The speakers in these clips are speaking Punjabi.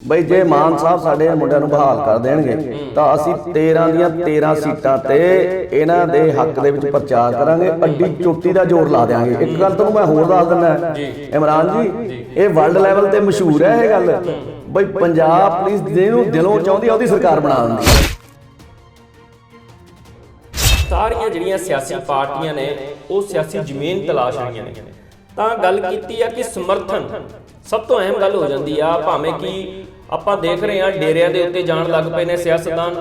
ਬਈ ਜੇ ਮਾਨ ਸਾਹਿਬ ਸਾਡੇ ਮੁੰਡਿਆਂ ਨੂੰ ਬਹਾਲ ਕਰ ਦੇਣਗੇ ਤਾਂ ਅਸੀਂ 13 ਦੀਆਂ 13 ਸੀਟਾਂ ਤੇ ਇਹਨਾਂ ਦੇ ਹੱਕ ਦੇ ਵਿੱਚ ਪ੍ਰਚਾਰ ਕਰਾਂਗੇ ਅੱਡੀ ਚੋਟੀ ਦਾ ਜ਼ੋਰ ਲਾ ਦੇਾਂਗੇ ਇੱਕ ਗੱਲ ਤੁਹਾਨੂੰ ਮੈਂ ਹੋਰ ਦੱਸ ਦਿੰਦਾ। ਇਮਰਾਨ ਜੀ ਇਹ ਵਰਲਡ ਲੈਵਲ ਤੇ ਮਸ਼ਹੂਰ ਹੈ ਇਹ ਗੱਲ। ਬਈ ਪੰਜਾਬ ਪੁਲਿਸ ਜਿਹਨੂੰ ਦਿਲੋਂ ਚਾਹੁੰਦੀ ਆ ਉਹਦੀ ਸਰਕਾਰ ਬਣਾ ਦਿੰਦੀ ਸਾਰੀਆਂ ਜਿਹੜੀਆਂ ਸਿਆਸੀ ਪਾਰਟੀਆਂ ਨੇ ਉਹ ਸਿਆਸੀ ਜ਼ਮੀਨ ਤਲਾਸ਼ ਰਹੀਆਂ ਨੇ। ਤਾਂ ਗੱਲ ਕੀਤੀ ਆ ਕਿ ਸਮਰਥਨ ਸਭ ਤੋਂ ਅਹਿਮ ਗੱਲ ਹੋ ਜਾਂਦੀ ਆ ਭਾਵੇਂ ਕਿ ਆਪਾਂ ਦੇਖ ਰਹੇ ਆ ਡੇਰਿਆਂ ਦੇ ਉੱਤੇ ਜਾਣ ਲੱਗ ਪਏ ਨੇ ਸਿਆਸਤਦਾਨ।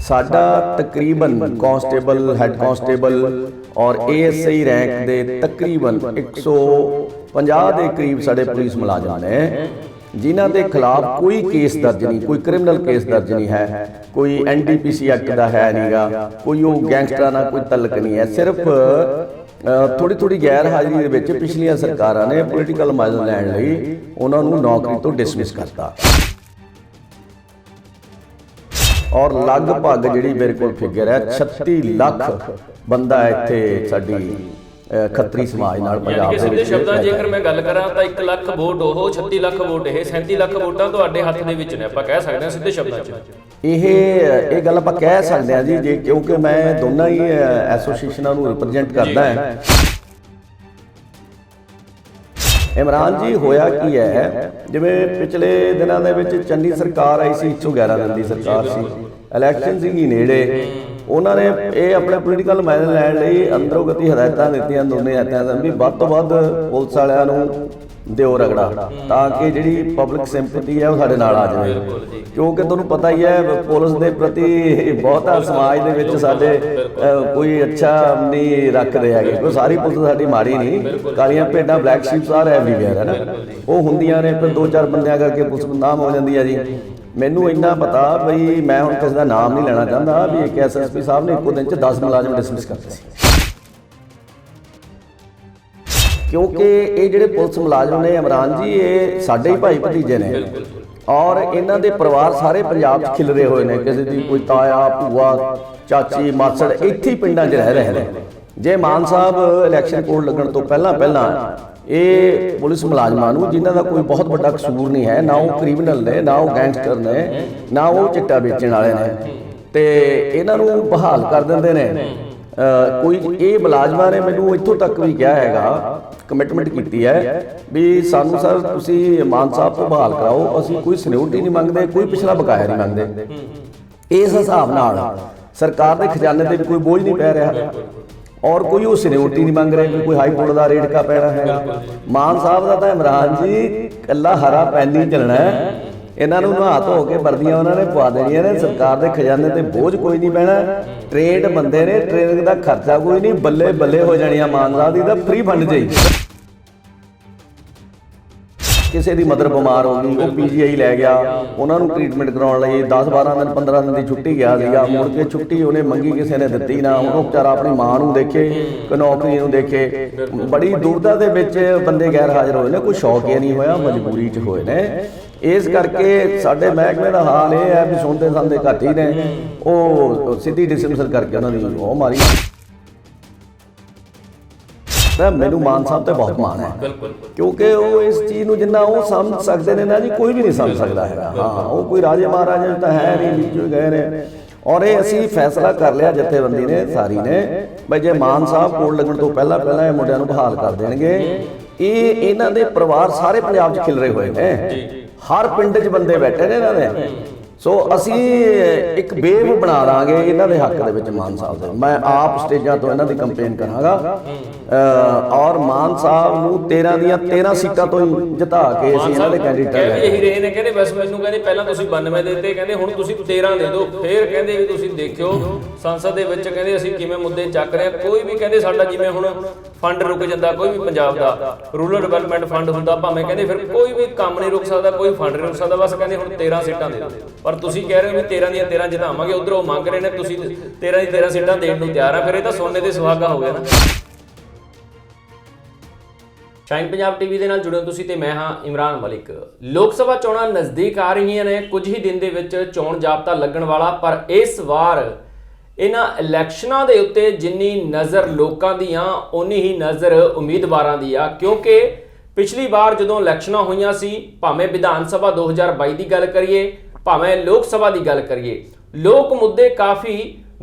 ਸਾਡਾ ਤਕਰੀਬਨ ਕਾਂਸਟੇਬਲ, ਹੈੱਡ ਕਾਂਸਟੇਬਲ ਔਰ ਏਐਸਆਈ ਰੈਂਕ ਦੇ ਤਕਰੀਬਨ 150 ਦੇ ਕਰੀਬ ਸਾਡੇ ਪੁਲਿਸ ਮੁਲਾਜ਼ਮ ਨੇ, ਜਿਨ੍ਹਾਂ ਦੇ ਖਿਲਾਫ ਕੋਈ ਕੇਸ ਦਰਜ ਨਹੀਂ, ਕੋਈ ਕ੍ਰਿਮੀਨਲ ਕੇਸ ਦਰਜ ਨਹੀਂ ਹੈ, ਕੋਈ ਐਨਡੀਪੀਸੀ ਐਕਟ ਦਾ ਹੈ ਨਹੀਂਗਾ ਕੋਈ ਉਹ ਗੈਂਗਸਟਰਾਂ ਨਾਲ ਕੋਈ ਤਲਕ ਨਹੀਂ ਹੈ, ਸਿਰਫ ਥੋੜੀ ਥੋੜੀ ਗੈਰ ਹਾਜ਼ਰੀ ਦੇ ਵਿੱਚ ਪਿਛਲੀਆਂ ਸਰਕਾਰਾਂ ਨੇ ਪੋਲੀਟੀਕਲ ਮਾਜਨ ਲੈਣ ਲਈ ਉਹਨਾਂ ਨੂੰ ਨੌਕਰੀ ਤੋਂ ਡਿਸਮਿਸ ਕਰਤਾ। ਔਰ ਲਗਭਗ ਜਿਹੜੀ ਮੇਰੇ ਕੋਲ ਫਿਗਰ ਹੈ 36 ਲੱਖ ਬੰਦਾ ਇੱਥੇ ਸਾਡੀ ਖੱਤਰੀ ਸਮਾਜ ਨਾਲ ਪੰਜਾਬ ਦੇ ਸਿੱਧੇ ਵਿੱਚ ਸ਼ਬਦਾਂ ਜੇਕਰ ਮੈਂ ਗੱਲ ਕਰਾਂ ਤਾਂ 1 ਲੱਖ ਵੋਟ ਉਹ 36 ਲੱਖ ਵੋਟ ਇਹ 37 ਲੱਖ ਵੋਟਾਂ ਤੁਹਾਡੇ ਹੱਥ ਦੇ ਵਿੱਚ ਨੇ। ਆਪਾਂ ਕਹਿ ਸਕਦੇ ਹਾਂ ਸਿੱਧੇ ਸ਼ਬਦਾਂ 'ਚ। ਇਹ ਇਹ ਗੱਲ ਆਪਾਂ ਕਹਿ ਸਕਦੇ ਹਾਂ ਜੀ ਜੇ ਕਿਉਂਕਿ ਮੈਂ ਦੋਨਾਂ ਹੀ ਐਸੋਸੀਏਸ਼ਨਾਂ ਨੂੰ ਰਿਪਰੈਜ਼ੈਂਟ ਕਰਦਾ ਹਾਂ। ਇਮਰਾਨ ਜੀ ਹੋਇਆ ਕੀ ਹੈ? ਜਿਵੇਂ ਪਿਛਲੇ ਦਿਨਾਂ ਦੇ ਵਿੱਚ ਚੰਨੀ ਸਰਕਾਰ ਆਈ ਸੀ 111 ਦਿਨ ਦੀ ਸਰਕਾਰ ਸੀ। ਇਲੈਕਸ਼ਨ ਸੀਗੀ ਨੇੜੇ। ਉਹਨਾਂ ਨੇ ਇਹ ਆਪਣੇ ਪੋਲੀਟੀਕਲ ਮੈਨਰ ਲੈਣ ਲਈ ਅੰਦਰੋਂ ਗਤੀ ਹਦਾਇਤਾਂ ਦਿੱਤੀਆਂ, ਦੋਨੇ ਹਦਾਇਤਾਂ ਵੀ ਵੱਧ ਤੋਂ ਵੱਧ ਪੁਲਿਸ ਵਾਲਿਆਂ ਨੂੰ ਦਿਓ ਰਗੜਾ। ਤਾਂ ਕਿ ਜਿਹੜੀ ਪਬਲਿਕ ਸਿੰਪਥੀ ਹੈ ਉਹ ਸਾਡੇ ਨਾਲ ਆ ਜਾਵੇ। ਕਿਉਂਕਿ ਤੁਹਾਨੂੰ ਪਤਾ ਹੀ ਹੈ ਪੁਲਿਸ ਦੇ ਪ੍ਰਤੀ ਬਹੁਤਾ ਸਮਾਜ ਦੇ ਵਿੱਚ ਸਾਡੇ ਕੋਈ ਅੱਛਾ ਨਹੀਂ ਰੱਖਦੇ ਹੈਗੇ। ਕੋਈ ਸਾਰੀ ਪੁਲਿਸ ਸਾਡੀ ਮਾੜੀ ਨਹੀਂ। ਕਾਲੀਆਂ ਭੇਡਾਂ ਬਲੈਕ ਸ਼ੀਪਸ ਆ ਐਵਰੀਵੇਅਰ ਹੈ ਨਾ। ਉਹ ਹੁੰਦੀਆਂ ਨੇ ਫਿਰ ਦੋ ਚਾਰ ਬੰਦਿਆਂ ਕਰਕੇ ਪੁਲਿਸ ਬਦਨਾਮ ਹੋ ਜਾਂਦੀ ਹੈ ਜੀ। ਮੈਨੂੰ ਇੰਨਾ ਪਤਾ ਬਈ ਮੈਂ ਹੁਣ ਕਿਸੇ ਦਾ ਨਾਮ ਨਹੀਂ ਲੈਣਾ ਚਾਹੁੰਦਾ ਵੀ ਇੱਕ ਐਸਐਸਪੀ ਸਾਹਿਬ ਨੇ ਇੱਕੋ ਦਿਨ ਚ 10 ਮੁਲਾਜ਼ਮ ਡਿਸਮਿਸ ਕਰਤੇ ਸੀ। ਕਿਉਂਕਿ ਇਹ ਜਿਹੜੇ ਪੁਲਿਸ ਮੁਲਾਜ਼ਮ ਨੇ ਇਮਰਾਨ ਜੀ, ਇਹ ਸਾਡੇ ਹੀ ਭਾਈ ਭਤੀਜੇ ਨੇ। ਔਰ ਇਹਨਾਂ ਦੇ ਪਰਿਵਾਰ ਸਾਰੇ ਪੰਜਾਬ 'ਚ ਖਿਲਰੇ ਹੋਏ ਨੇ। ਕਿਸੇ ਦੀ ਕੋਈ ਤਾਇਆ, ਭੂਆ, ਚਾਚੀ, ਮਾਸੜ ਇੱਥੇ ਪਿੰਡਾਂ 'ਚ ਰਹਿ ਰਹੇ ਨੇ। ਜੇ ਮਾਨ ਸਾਹਿਬ ਇਲੈਕਸ਼ਨ ਕੋਡ ਲੱਗਣ ਤੋਂ ਪਹਿਲਾਂ ਪਹਿਲਾਂ ਇਹ ਪੁਲਿਸ ਮੁਲਾਜ਼ਮਾਂ ਨੂੰ, ਜਿਨ੍ਹਾਂ ਦਾ ਕੋਈ ਬਹੁਤ ਵੱਡਾ ਕਸੂਰ ਨਹੀਂ ਹੈ, ਨਾ ਉਹ ਕ੍ਰਿਮੀਨਲ ਨੇ, ਨਾ ਉਹ ਗੈਂਗਸਟਰ ਨੇ, ਨਾ ਉਹ ਚਿੱਟਾ ਵੇਚਣ ਵਾਲੇ ਨੇ, ਤੇ ਇਹਨਾਂ ਨੂੰ ਬਹਾਲ ਕਰ ਦਿੰਦੇ ਨੇ। ਕੋਈ ਇਹ ਮੁਲਾਜ਼ਮਾਂ ਨੇ ਮੈਨੂੰ ਇੱਥੋਂ ਤੱਕ ਵੀ ਕਿਹਾ ਹੈਗਾ ਕਮਿਟਮੈਂਟ ਕੀਤੀ ਹੈ ਵੀ ਸਾਨੂੰ ਸਰ ਤੁਸੀਂ ਮਾਨ ਸਾਹਿਬ ਤੋਂ ਬਹਾਲ ਕਰਾਓ ਅਸੀਂ ਕੋਈ ਸਿਕਿਉਰਿਟੀ ਨਹੀਂ ਮੰਗਦੇ ਕੋਈ ਪਿਛਲਾ ਬਕਾਇਆ ਨਹੀਂ ਮੰਗਦੇ। ਇਸ ਹਿਸਾਬ ਨਾਲ ਸਰਕਾਰ ਦੇ ਖਜ਼ਾਨੇ ਤੇ ਕੋਈ ਬੋਝ ਨਹੀਂ ਪੈ ਰਿਹਾ ਔਰ ਕੋਈ ਉਹ ਸਿਕਿਉਰਿਟੀ ਨਹੀਂ ਮੰਗ ਰਿਹਾ ਕੋਈ ਹਾਈ ਕੋਰਟ ਦਾ ਰੇਟ ਕਾ ਪੈਣਾ ਹੈਗਾ ਮਾਨ ਸਾਹਿਬ ਦਾ ਤਾਂ ਇਮਰਾਨ ਜੀ ਕੱਲਾ ਹਰਾ ਪੈਨ ਨਹੀਂ ਚੱਲਣਾ ਹੈ। ਇਹਨਾਂ ਨੂੰ ਨਹਾ ਧੋ ਕੇ ਵਰਦੀਆਂ ਉਹਨਾਂ ਨੇ ਪਵਾ ਦੇਣੀਆਂ ਨੇ, ਸਰਕਾਰ ਦੇ ਖਜ਼ਾਨੇ ਤੇ ਬੋਝ ਕੋਈ ਨਹੀਂ ਪੈਣਾ। ਟ੍ਰੇਡ ਬੰਦੇ ਨੇ ਟ੍ਰੇਨਿੰਗ ਦਾ ਖਰਚਾ ਕੋਈ ਨਹੀਂ, ਬੱਲੇ ਬੱਲੇ ਹੋ ਜਾਣੀਆਂ ਮਾਨ ਦੀ ਤਾਂ ਫ੍ਰੀ ਫੰਡ ਜਾਈ ਕਿਸੇ ਦੀ ਮਦਰ ਬਿਮਾਰ ਹੋ ਗਈ, ਉਹ ਪੀਜੀਆਈ ਲੈ ਗਿਆ, ਉਹਨਾਂ ਨੂੰ ਟ੍ਰੀਟਮੈਂਟ ਕਰਾਉਣ ਲਈ 10 12 ਦਿਨ 15 ਦਿਨ ਦੀ ਛੁੱਟੀ ਗਿਆ ਸੀਗਾ। ਮੁੜ ਕੇ ਛੁੱਟੀ ਉਹਨੇ ਮੰਗੀ, ਕਿਸੇ ਨੇ ਦਿੱਤੀ ਨਾ ਉਹ ਵਿਚਾਰਾ ਆਪਣੀ ਮਾਂ ਨੂੰ ਦੇਖੇ ਕਿ ਨੌਕਰੀ ਨੂੰ ਦੇਖੇ। ਬੜੀ ਦੁਰਦਾ ਦੇ ਵਿੱਚ ਬੰਦੇ ਗੈਰ ਹਾਜ਼ਰ ਹੋਏ ਨੇ, ਕੋਈ ਸ਼ੌਕ ਹੀ ਨਹੀਂ ਹੋਇਆ, ਮਜਬੂਰੀ 'ਚ ਹੋਏ ਨੇ। ਇਸ ਕਰਕੇ ਸਾਡੇ ਮਹਿਕਮੇ ਦਾ ਹਾਲ ਇਹ ਹੈ ਵੀ ਸੁਣਦੇ ਸੰਦੇ ਘੱਟ ਹੀ ਨੇ। ਉਹ ਸਿੱਧੀ ਡਿਸਮਿਸਲ ਕਰਕੇ ਉਹਨਾਂ ਦੀ ਉਹ ਮਾਰੀ। ਤਾਂ ਮੈਨੂੰ ਮਾਨ ਸਾਹਿਬ ਤੇ ਬਹੁਤ ਮਾਣ ਹੈ। ਕਿਉਂਕਿ ਉਹ ਇਸ ਚੀਜ਼ ਨੂੰ ਜਿੰਨਾ ਉਹ ਸਮਝ ਸਕਦੇ ਨੇ ਨਾ ਜੀ ਕੋਈ ਵੀ ਨਹੀਂ ਸਮਝ ਸਕਦਾ ਹੈਗਾ। ਹਾਂ ਉਹ ਕੋਈ ਰਾਜੇ ਮਹਾਰਾਜੇ ਤਾਂ ਹੈ ਨਹੀਂ ਵਿੱਚੋਂ ਗਏ ਨੇ। ਔਰ ਇਹ ਅਸੀਂ ਫੈਸਲਾ ਕਰ ਲਿਆ ਜਥੇਬੰਦੀ ਨੇ ਸਾਰੀ ਨੇ। ਬਈ ਜੇ ਮਾਨ ਸਾਹਿਬ ਕੋਲ ਲੱਗਣ ਤੋਂ ਪਹਿਲਾਂ ਪਹਿਲਾਂ ਇਹ ਮੁੰਡਿਆਂ ਨੂੰ ਬਹਾਲ ਕਰ ਦੇਣਗੇ। ਇਹ ਇਹਨਾਂ ਦੇ ਪਰਿਵਾਰ ਸਾਰੇ ਪੰਜਾਬ 'ਚ ਖਿਲਰੇ ਹੋਏ ਨੇ। ਹਰ ਪਿੰਡ 'ਚ ਬੰਦੇ ਬੈਠੇ ਨੇ ਇਹਨਾਂ ਦੇ। ਸੋ ਅਸੀਂ ਇੱਕ ਵੇਵ ਬਣਾ ਲਾਂਗੇ ਇਹਨਾਂ ਦੇ ਹੱਕ ਦੇ ਵਿੱਚ ਮਾਨ ਸਾਹਿਬ ਦੇ। ਮੈਂ ਆਪ ਸਟੇਜਾਂ ਤੋਂ ਇਹਨਾਂ ਦੀ ਕੰਪੇਨ ਕਰਾਂਗਾ। ਅ, ਔਰ ਮਾਨ ਸਾਹਿਬ ਨੂੰ 13 ਦੀਆਂ 13 ਸੀਟਾਂ ਤੋਂ ਹੀ ਜਿਤਾ ਕੇ ਅਸੀਂ ਇਹਨਾਂ ਦੇ ਕੈਂਡੀਡੇਟ ਲੈ ਇਹੀ ਰਹੇ ਨੇ ਕਹਿੰਦੇ ਬਸ ਮੈਨੂੰ ਕਹਿੰਦੇ ਪਹਿਲਾਂ ਤੁਸੀਂ 92 ਦੇ ਦਿੱਤੇ ਕਹਿੰਦੇ ਹੁਣ ਤੁਸੀਂ 13 ਦੇ ਦਿਓ ਫੇਰ ਕਹਿੰਦੇ ਵੀ ਤੁਸੀਂ ਦੇਖਿਓ ਸੰਸਦ ਦੇ ਵਿੱਚ ਕਹਿੰਦੇ ਅਸੀਂ ਕਿਵੇਂ ਮੁੱਦੇ ਚੱਕ ਰਹੇ ਹਾਂ ਕੋਈ ਵੀ ਕਹਿੰਦੇ ਸਾਡਾ ਜਿਵੇਂ ਹੁਣ ਫੰਡ ਰੁਕ ਜਾਂਦਾ ਕੋਈ ਵੀ ਪੰਜਾਬ ਦਾ ਰੂਰਲ ਡਿਵੈਲਪਮੈਂਟ ਫੰਡ ਹੁੰਦਾ ਭਾਵੇਂ ਕਹਿੰਦੇ ਫਿਰ ਕੋਈ ਵੀ ਕੰਮ ਨਹੀਂ ਰੁਕ ਸਕਦਾ ਕੋਈ ਫੰਡ ਨਹੀਂ ਰੁਕ ਸਕਦਾ ਬਸ ਕਹਿੰਦੇ ਹੁਣ 13 ਸੀਟਾਂ ਦੇ ਦਿਓ। ਪਰ ਤੁਸੀਂ ਕਹਿ ਰਹੇ ਹੋ ਵੀ 13 ਦੀਆਂ 13 ਜਿਤਾਵਾਂਗੇ, ਉਧਰ ਉਹ ਮੰਗ ਰਹੇ ਨੇ, ਤੁਸੀਂ 13 ਦੀ 13 ਸੀਟਾਂ ਦੇਣ ਨੂੰ ਤਿਆਰ ਆ, ਫਿਰ ਇਹ ਤਾਂ ਸੋਨੇ ਦੇ ਸੁਹਾਗਾ ਹੋ ਗਿਆ ਨਾ। ਸ਼ਾਈਨ ਪੰਜਾਬ ਟੀਵੀ ਦੇ ਨਾਲ ਜੁੜੇ ਹੋ ਤੁਸੀਂ ਤੇ ਮੈਂ ਹਾਂ ਇਮਰਾਨ ਮਲਿਕ। ਲੋਕ ਸਭਾ ਚੋਣਾਂ ਨਜ਼ਦੀਕ ਆ ਰਹੀਆਂ ਨੇ, ਕੁਝ ਹੀ ਦਿਨ ਦੇ ਵਿੱਚ ਚੋਣ ਜਾਬਤਾ ਲੱਗਣ ਵਾਲਾ, ਪਰ ਇਸ ਵਾਰ ਇਹਨਾਂ ਇਲੈਕਸ਼ਨਾਂ ਦੇ ਉੱਤੇ ਜਿੰਨੀ ਨਜ਼ਰ ਲੋਕਾਂ ਦੀ ਆ ਉਨੀ ਹੀ ਨਜ਼ਰ ਉਮੀਦਵਾਰਾਂ ਦੀ ਆ, ਕਿਉਂਕਿ ਪਿਛਲੀ ਵਾਰ ਜਦੋਂ ਇਲੈਕਸ਼ਨਾਂ ਹੋਈਆਂ ਸੀ, ਭਾਵੇਂ ਵਿਧਾਨ ਸਭਾ 2022 ਦੀ ਗੱਲ ਕਰੀਏ ਭਾਵੇਂ ਲੋਕ ਸਭਾ ਦੀ ਗੱਲ ਕਰੀਏ, ਲੋਕ ਮੁੱਦੇ ਕਾਫੀ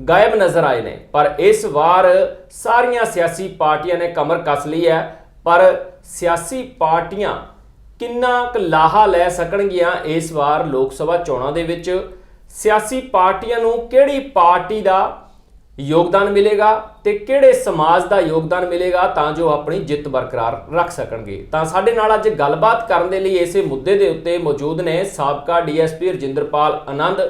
ਗਾਇਬ ਨਜ਼ਰ ਆਏ ਨੇ, ਪਰ ਇਸ ਵਾਰ ਸਾਰੀਆਂ ਸਿਆਸੀ ਪਾਰਟੀਆਂ ਨੇ ਕਮਰ ਕੱਸ ਲਈ ਹੈ, ਪਰ ਸਿਆਸੀ ਪਾਰਟੀਆਂ ਕਿੰਨਾ ਕੁ ਲਾਹਾ ਲੈ ਸਕਣਗੀਆਂ ਇਸ ਵਾਰ ਲੋਕ ਸਭਾ ਚੋਣਾਂ ਦੇ ਵਿੱਚ? ਸਿਆਸੀ ਪਾਰਟੀਆਂ ਨੂੰ ਕਿਹੜੀ ਪਾਰਟੀ ਦਾ ਯੋਗਦਾਨ ਮਿਲੇਗਾ ਤੇ ਕਿਹੜੇ ਸਮਾਜ ਦਾ ਯੋਗਦਾਨ ਮਿਲੇਗਾ ਤਾਂ ਜੋ ਆਪਣੀ ਜਿੱਤ ਬਰਕਰਾਰ ਰੱਖ ਸਕਣਗੇ। ਤਾਂ ਸਾਡੇ ਨਾਲ ਅੱਜ ਗੱਲਬਾਤ ਕਰਨ ਦੇ ਲਈ ਇਸੇ ਮੁੱਦੇ ਦੇ ਉੱਤੇ ਮੌਜੂਦ ਨੇ ਸਾਬਕਾ ਡੀਐਸਪੀ ਰਜਿੰਦਰਪਾਲ ਆਨੰਦ,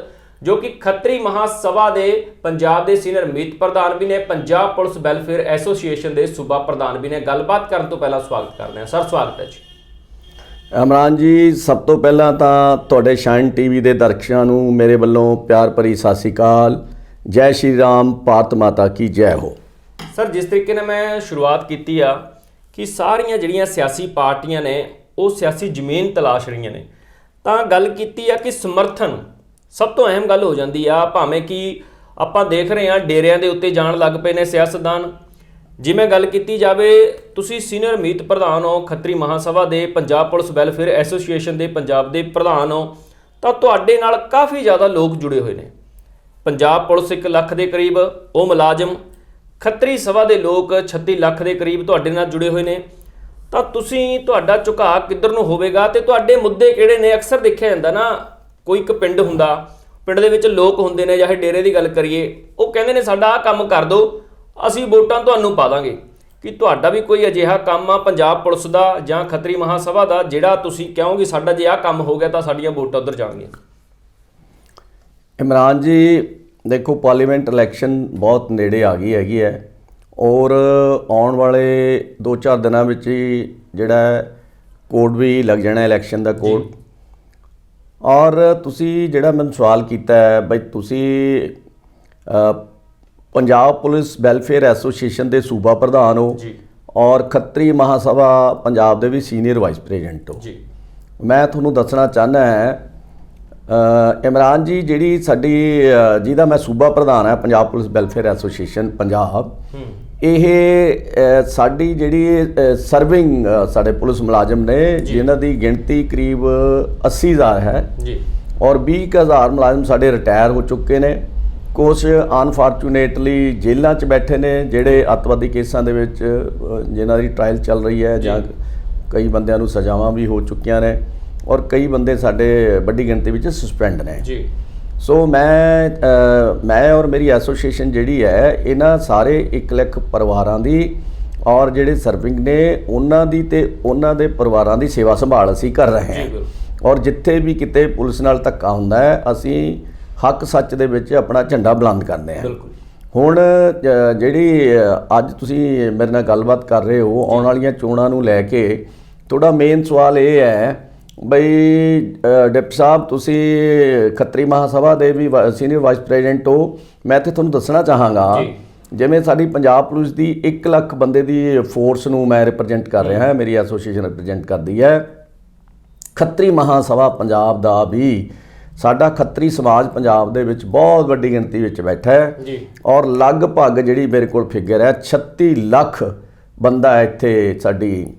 ਜੋ ਕਿ ਖੱਤਰੀ ਮਹਾਸਭਾ ਦੇ ਪੰਜਾਬ ਦੇ ਸੀਨੀਅਰ ਮੀਤ ਪ੍ਰਧਾਨ ਵੀ ਨੇ, ਪੰਜਾਬ ਪੁਲਿਸ ਵੈਲਫੇਅਰ ਐਸੋਸੀਏਸ਼ਨ ਦੇ ਸੂਬਾ ਪ੍ਰਧਾਨ ਵੀ ਨੇ। ਗੱਲਬਾਤ ਕਰਨ ਤੋਂ ਪਹਿਲਾਂ ਸਵਾਗਤ ਕਰਦੇ ਹਾਂ। ਸਰ, ਸਵਾਗਤ ਹੈ ਜੀ। ਇਮਰਾਨ ਜੀ, ਸਭ ਤੋਂ ਪਹਿਲਾਂ ਤਾਂ ਤੁਹਾਡੇ ਸ਼ਾਈਨ ਟੀਵੀ ਦੇ ਦਰਸ਼ਕਾਂ ਨੂੰ ਮੇਰੇ ਵੱਲੋਂ ਪਿਆਰ ਭਰੀ ਸਤਿ ਸ੍ਰੀ ਅਕਾਲ। ਜੈ ਸ਼੍ਰੀ ਰਾਮ ਭਾਰਤ ਮਾਤਾ ਕੀ ਜੈ ਹੋ। ਸਰ, ਜਿਸ ਤਰੀਕੇ ਨਾਲ ਮੈਂ ਸ਼ੁਰੂਆਤ ਕੀਤੀ ਆ ਕਿ ਸਾਰੀਆਂ ਜਿਹੜੀਆਂ ਸਿਆਸੀ ਪਾਰਟੀਆਂ ਨੇ, ਉਹ ਸਿਆਸੀ ਜ਼ਮੀਨ ਤਲਾਸ਼ ਰਹੀਆਂ ਨੇ। ਤਾਂ ਗੱਲ ਕੀਤੀ ਆ ਕਿ ਸਮਰਥਨ ਸਭ ਤੋਂ ਅਹਿਮ ਗੱਲ ਹੋ ਜਾਂਦੀ ਆ, ਭਾਵੇਂ ਕਿ ਆਪਾਂ ਦੇਖ ਰਹੇ ਆ ਡੇਰਿਆਂ ਦੇ ਉੱਤੇ ਜਾਣ ਲੱਗ ਪਏ ਨੇ ਸਿਆਸਤਦਾਨ। ਜਿਵੇਂ ਗੱਲ ਕੀਤੀ ਜਾਵੇ, ਤੁਸੀਂ ਸੀਨੀਅਰ ਮੀਤ ਪ੍ਰਧਾਨ ਹੋ, ਖੱਤਰੀ ਮਹਾਸਭਾ ਦੇ, ਪੰਜਾਬ ਪੁਲਿਸ ਵੈਲਫੇਅਰ ਐਸੋਸੀਏਸ਼ਨ ਦੇ, ਪੰਜਾਬ ਦੇ ਪ੍ਰਧਾਨ ਹੋ, ਤਾਂ ਤੁਹਾਡੇ ਨਾਲ ਕਾਫੀ ਜ਼ਿਆਦਾ ਲੋਕ ਜੁੜੇ ਹੋਏ ਨੇ। ਪੰਜਾਬ ਪੁਲਿਸ 1 ਲੱਖ ਦੇ ਕਰੀਬ, ਉਹ ਮੁਲਾਜ਼ਮ, ਖੱਤਰੀ ਸਭਾ ਦੇ ਲੋਕ 36 ਲੱਖ ਦੇ ਕਰੀਬ ਤੁਹਾਡੇ ਨਾਲ ਜੁੜੇ ਹੋਏ ਨੇ। ਤਾਂ ਤੁਸੀਂ ਤੁਹਾਡਾ ਝੁਕਾਅ ਕਿੱਧਰ ਨੂੰ ਹੋਵੇਗਾ ਤੇ ਤੁਹਾਡੇ ਮੁੱਦੇ ਕਿਹੜੇ ਨੇ? ਅਕਸਰ ਦੇਖਿਆ ਜਾਂਦਾ ਨਾ, ਕੋਈ ਇੱਕ ਪਿੰਡ ਹੁੰਦਾ, ਪਿੰਡ ਦੇ ਵਿੱਚ ਲੋਕ ਹੁੰਦੇ ਨੇ ਚਾਹੇ ਡੇਰੇ ਦੀ ਗੱਲ ਕਰੀਏ, ਉਹ ਕਹਿੰਦੇ ਨੇ, ਸਾਡਾ ਆਹ ਕੰਮ ਕਰ ਦਿਓ, ਅਸੀਂ ਵੋਟਾਂ ਤੁਹਾਨੂੰ ਪਾ ਦਾਂਗੇ। ਕਿ ਤੁਹਾਡਾ ਵੀ ਕੋਈ ਅਜਿਹਾ ਕੰਮ ਆ ਪੰਜਾਬ ਪੁਲਿਸ ਦਾ ਜਾਂ ਖੱਤਰੀ ਮਹਾਸਭਾ ਦਾ, ਜਿਹੜਾ ਤੁਸੀਂ ਕਹੋਗੇ ਸਾਡਾ ਜੇ ਆਹ ਕੰਮ ਹੋ ਗਿਆ ਤਾਂ ਸਾਡੀਆਂ ਵੋਟਾਂ ਉਧਰ ਜਾਣਗੀਆਂ? ਇਮਰਾਨ ਜੀ ਦੇਖੋ ਪਾਰਲੀਮੈਂਟ ਇਲੈਕਸ਼ਨ ਬਹੁਤ ਨੇੜੇ ਆ ਗਈ ਹੈਗੀ ਹੈ ਔਰ ਆਉਣ ਵਾਲੇ 2-4 ਦਿਨਾਂ ਵਿੱਚ ਹੀ ਜਿਹੜਾ ਕੋਡ ਵੀ ਲੱਗ ਜਾਣਾ ਇਲੈਕਸ਼ਨ ਦਾ ਕੋਡ ਔਰ ਤੁਸੀਂ ਜਿਹੜਾ ਮੈਨੂੰ ਸਵਾਲ ਕੀਤਾ ਹੈ ਬਈ ਤੁਸੀਂ ਪੰਜਾਬ ਪੁਲਿਸ ਵੈਲਫੇਅਰ ਐਸੋਸੀਏਸ਼ਨ ਦੇ ਸੂਬਾ ਪ੍ਰਧਾਨ ਹੋ ਜੀ। ਔਰ ਖੱਤਰੀ ਮਹਾਸਭਾ ਪੰਜਾਬ ਦੇ ਵੀ ਸੀਨੀਅਰ ਵਾਈਸ ਪ੍ਰੈਜ਼ੀਡੈਂਟ ਹੋ। ਜੀ। ਮੈਂ ਤੁਹਾਨੂੰ ਦੱਸਣਾ ਚਾਹਨਾ ਹੈ ਇਮਰਾਨ ਜੀ ਜਿਹੜੀ ਸਾਡੀ ਜਿਹਦਾ ਮੈਂ ਸੂਬਾ ਪ੍ਰਧਾਨ ਹੈ Punjab police welfare association Punjab. ਇਹ ਸਾਡੀ ਜਿਹੜੀ ਸਰਵਿੰਗ ਸਾਡੇ ਪੁਲਿਸ ਮੁਲਾਜ਼ਮ ਨੇ ਜਿਨ੍ਹਾਂ ਦੀ ਗਿਣਤੀ ਕਰੀਬ 80000 ਹੈ। ਜੀ। ਔਰ 20000 ਮੁਲਾਜ਼ਮ ਸਾਡੇ ਰਿਟਾਇਰ ਹੋ ਚੁੱਕੇ ਨੇ। ਕੁਝ ਅਨਫੋਰਚੂਨੇਟਲੀ ਜੇਲ੍ਹਾਂ 'ਚ ਬੈਠੇ ਨੇ ਜਿਹੜੇ ਅੱਤਵਾਦੀ ਕੇਸਾਂ ਦੇ ਵਿੱਚ ਜਿਨ੍ਹਾਂ ਦੀ ਟ੍ਰਾਇਲ ਚੱਲ ਰਹੀ ਹੈ ਜਾਂ ਕਈ ਬੰਦਿਆਂ ਨੂੰ ਸਜ਼ਾਵਾਂ ਵੀ ਹੋ ਚੁੱਕੀਆਂ ਨੇ। ਔਰ ਕਈ ਬੰਦੇ ਸਾਡੇ ਵੱਡੀ ਗਿਣਤੀ ਵਿੱਚ ਸਸਪੈਂਡ ਨੇ। ਜੀ। ਸੋ ਮੈਂ ਮੈਂ ਔਰ ਮੇਰੀ ਐਸੋਸੀਏਸ਼ਨ ਜਿਹੜੀ ਹੈ ਇਹਨਾਂ ਸਾਰੇ 1 ਲੱਖ ਪਰਿਵਾਰਾਂ ਦੀ ਔਰ ਜਿਹੜੇ ਸਰਵਿੰਗ ਨੇ ਉਹਨਾਂ ਦੀ ਤੇ ਉਹਨਾਂ ਦੇ ਪਰਿਵਾਰਾਂ ਦੀ ਸੇਵਾ ਸੰਭਾਲ ਅਸੀਂ ਕਰ ਰਹੇ ਹਾਂ। ਔਰ ਜਿੱਥੇ ਵੀ ਕਿਤੇ ਪੁਲਿਸ ਨਾਲ ਧੱਕਾ ਹੁੰਦਾ ਹੈ ਅਸੀਂ ਹੱਕ ਸੱਚ ਦੇ ਵਿੱਚ ਆਪਣਾ ਝੰਡਾ ਬੁਲੰਦ ਕਰਦੇ ਹਾਂ। ਬਿਲਕੁਲ। ਹੁਣ ਜਿਹੜੀ ਅੱਜ ਤੁਸੀਂ ਮੇਰੇ ਨਾਲ ਗੱਲਬਾਤ ਕਰ ਰਹੇ ਹੋ ਆਉਣ ਵਾਲੀਆਂ ਚੋਣਾਂ ਨੂੰ ਲੈ ਕੇ ਤੁਹਾਡਾ ਮੇਨ ਸਵਾਲ ਇਹ ਹੈ ਬਈ ਡਿਪਟੀ ਸਾਹਿਬ ਤੁਸੀਂ ਖੱਤਰੀ ਮਹਾਸਭਾ ਦੇ ਵੀ ਸੀਨੀਅਰ ਵਾਈਸ ਪ੍ਰੈਜ਼ੀਡੈਂਟ ਹੋ। ਮੈਂ ਤੇ ਤੁਹਾਨੂੰ ਦੱਸਣਾ ਚਾਹਾਂਗਾ। ਜਿਵੇਂ ਸਾਡੀ ਪੰਜਾਬ ਪੁਲਿਸ ਦੀ 1 ਲੱਖ ਬੰਦੇ ਦੀ ਫੋਰਸ ਨੂੰ ਮੈਂ ਰਿਪਰੈਜ਼ੈਂਟ ਕਰ ਰਿਹਾ ਹਾਂ ਮੇਰੀ ਐਸੋਸੀਏਸ਼ਨ ਰਿਪਰੈਜ਼ੈਂਟ ਕਰਦੀ ਹੈ। ਖੱਤਰੀ ਮਹਾਸਭਾ ਪੰਜਾਬ ਦਾ ਵੀ ਸਾਡਾ ਖੱਤਰੀ ਸਮਾਜ ਪੰਜਾਬ ਦੇ ਵਿੱਚ ਬਹੁਤ ਵੱਡੀ ਗਿਣਤੀ ਵਿੱਚ ਬੈਠਾ ਹੈ। ਜੀ। ਔਰ ਲਗਭਗ ਜਿਹੜੀ ਮੇਰੇ ਕੋਲ ਫਿਗਰ ਹੈ 36 ਲੱਖ ਬੰਦਾ ਇੱਥੇ ਸਾਡੀ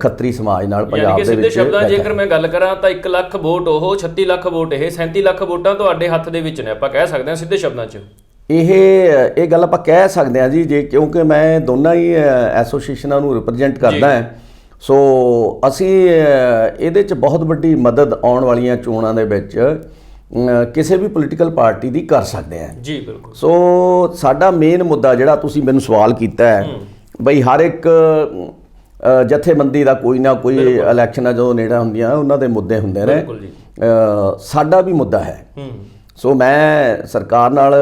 ਖੱਤਰੀ ਸਮਾਜ ਨਾਲ ਪੰਜਾਬ ਦੇ ਸਿੱਧੇ ਵਿੱਚ ਸ਼ਬਦਾਂ 'ਚ ਬੈਠਾ ਜੇਕਰ ਮੈਂ ਗੱਲ ਕਰਾਂ ਤਾਂ 1 ਲੱਖ ਵੋਟ ਉਹ 36 ਲੱਖ ਵੋਟ ਇਹ 37 ਲੱਖ ਵੋਟਾਂ ਤੁਹਾਡੇ ਹੱਥ ਦੇ ਵਿੱਚ ਨੇ। ਆਪਾਂ ਕਹਿ ਸਕਦੇ ਹਾਂ ਸਿੱਧੇ ਸ਼ਬਦਾਂ 'ਚ। ਇਹ ਇਹ ਗੱਲ ਆਪਾਂ ਕਹਿ ਸਕਦੇ ਹਾਂ ਜੀ ਜੇ ਕਿਉਂਕਿ ਮੈਂ ਦੋਨਾਂ ਹੀ ਐਸੋਸੀਏਸ਼ਨਾਂ ਨੂੰ ਰਿਪਰੈਜ਼ੈਂਟ ਕਰਦਾ ਹਾਂ ਸੋ ਅਸੀਂ ਇਹਦੇ 'ਚ ਬਹੁਤ ਵੱਡੀ ਮਦਦ ਆਉਣ ਵਾਲੀਆਂ ਚੋਣਾਂ ਦੇ ਵਿੱਚ ਕਿਸੇ ਵੀ ਪੋਲੀਟੀਕਲ ਪਾਰਟੀ ਦੀ ਕਰ ਸਕਦੇ ਹਾਂ। ਜੀ ਬਿਲਕੁਲ। ਸੋ ਸਾਡਾ ਮੇਨ ਮੁੱਦਾ ਜਿਹੜਾ ਤੁਸੀਂ ਮੈਨੂੰ ਸਵਾਲ ਕੀਤਾ ਹੈ। ਬਈ ਹਰ ਇੱਕ ਜਥੇਬੰਦੀ ਦਾ ਕੋਈ ਨਾ ਕੋਈ ਇਲੈਕਸ਼ਨਾਂ ਜਦੋਂ ਨੇੜੇ ਹੁੰਦੀਆਂ ਉਹਨਾਂ ਦੇ ਮੁੱਦੇ ਹੁੰਦੇ ਨੇ। ਸਾਡਾ ਵੀ ਮੁੱਦਾ ਹੈ। ਸੋ ਮੈਂ ਸਰਕਾਰ ਨਾਲ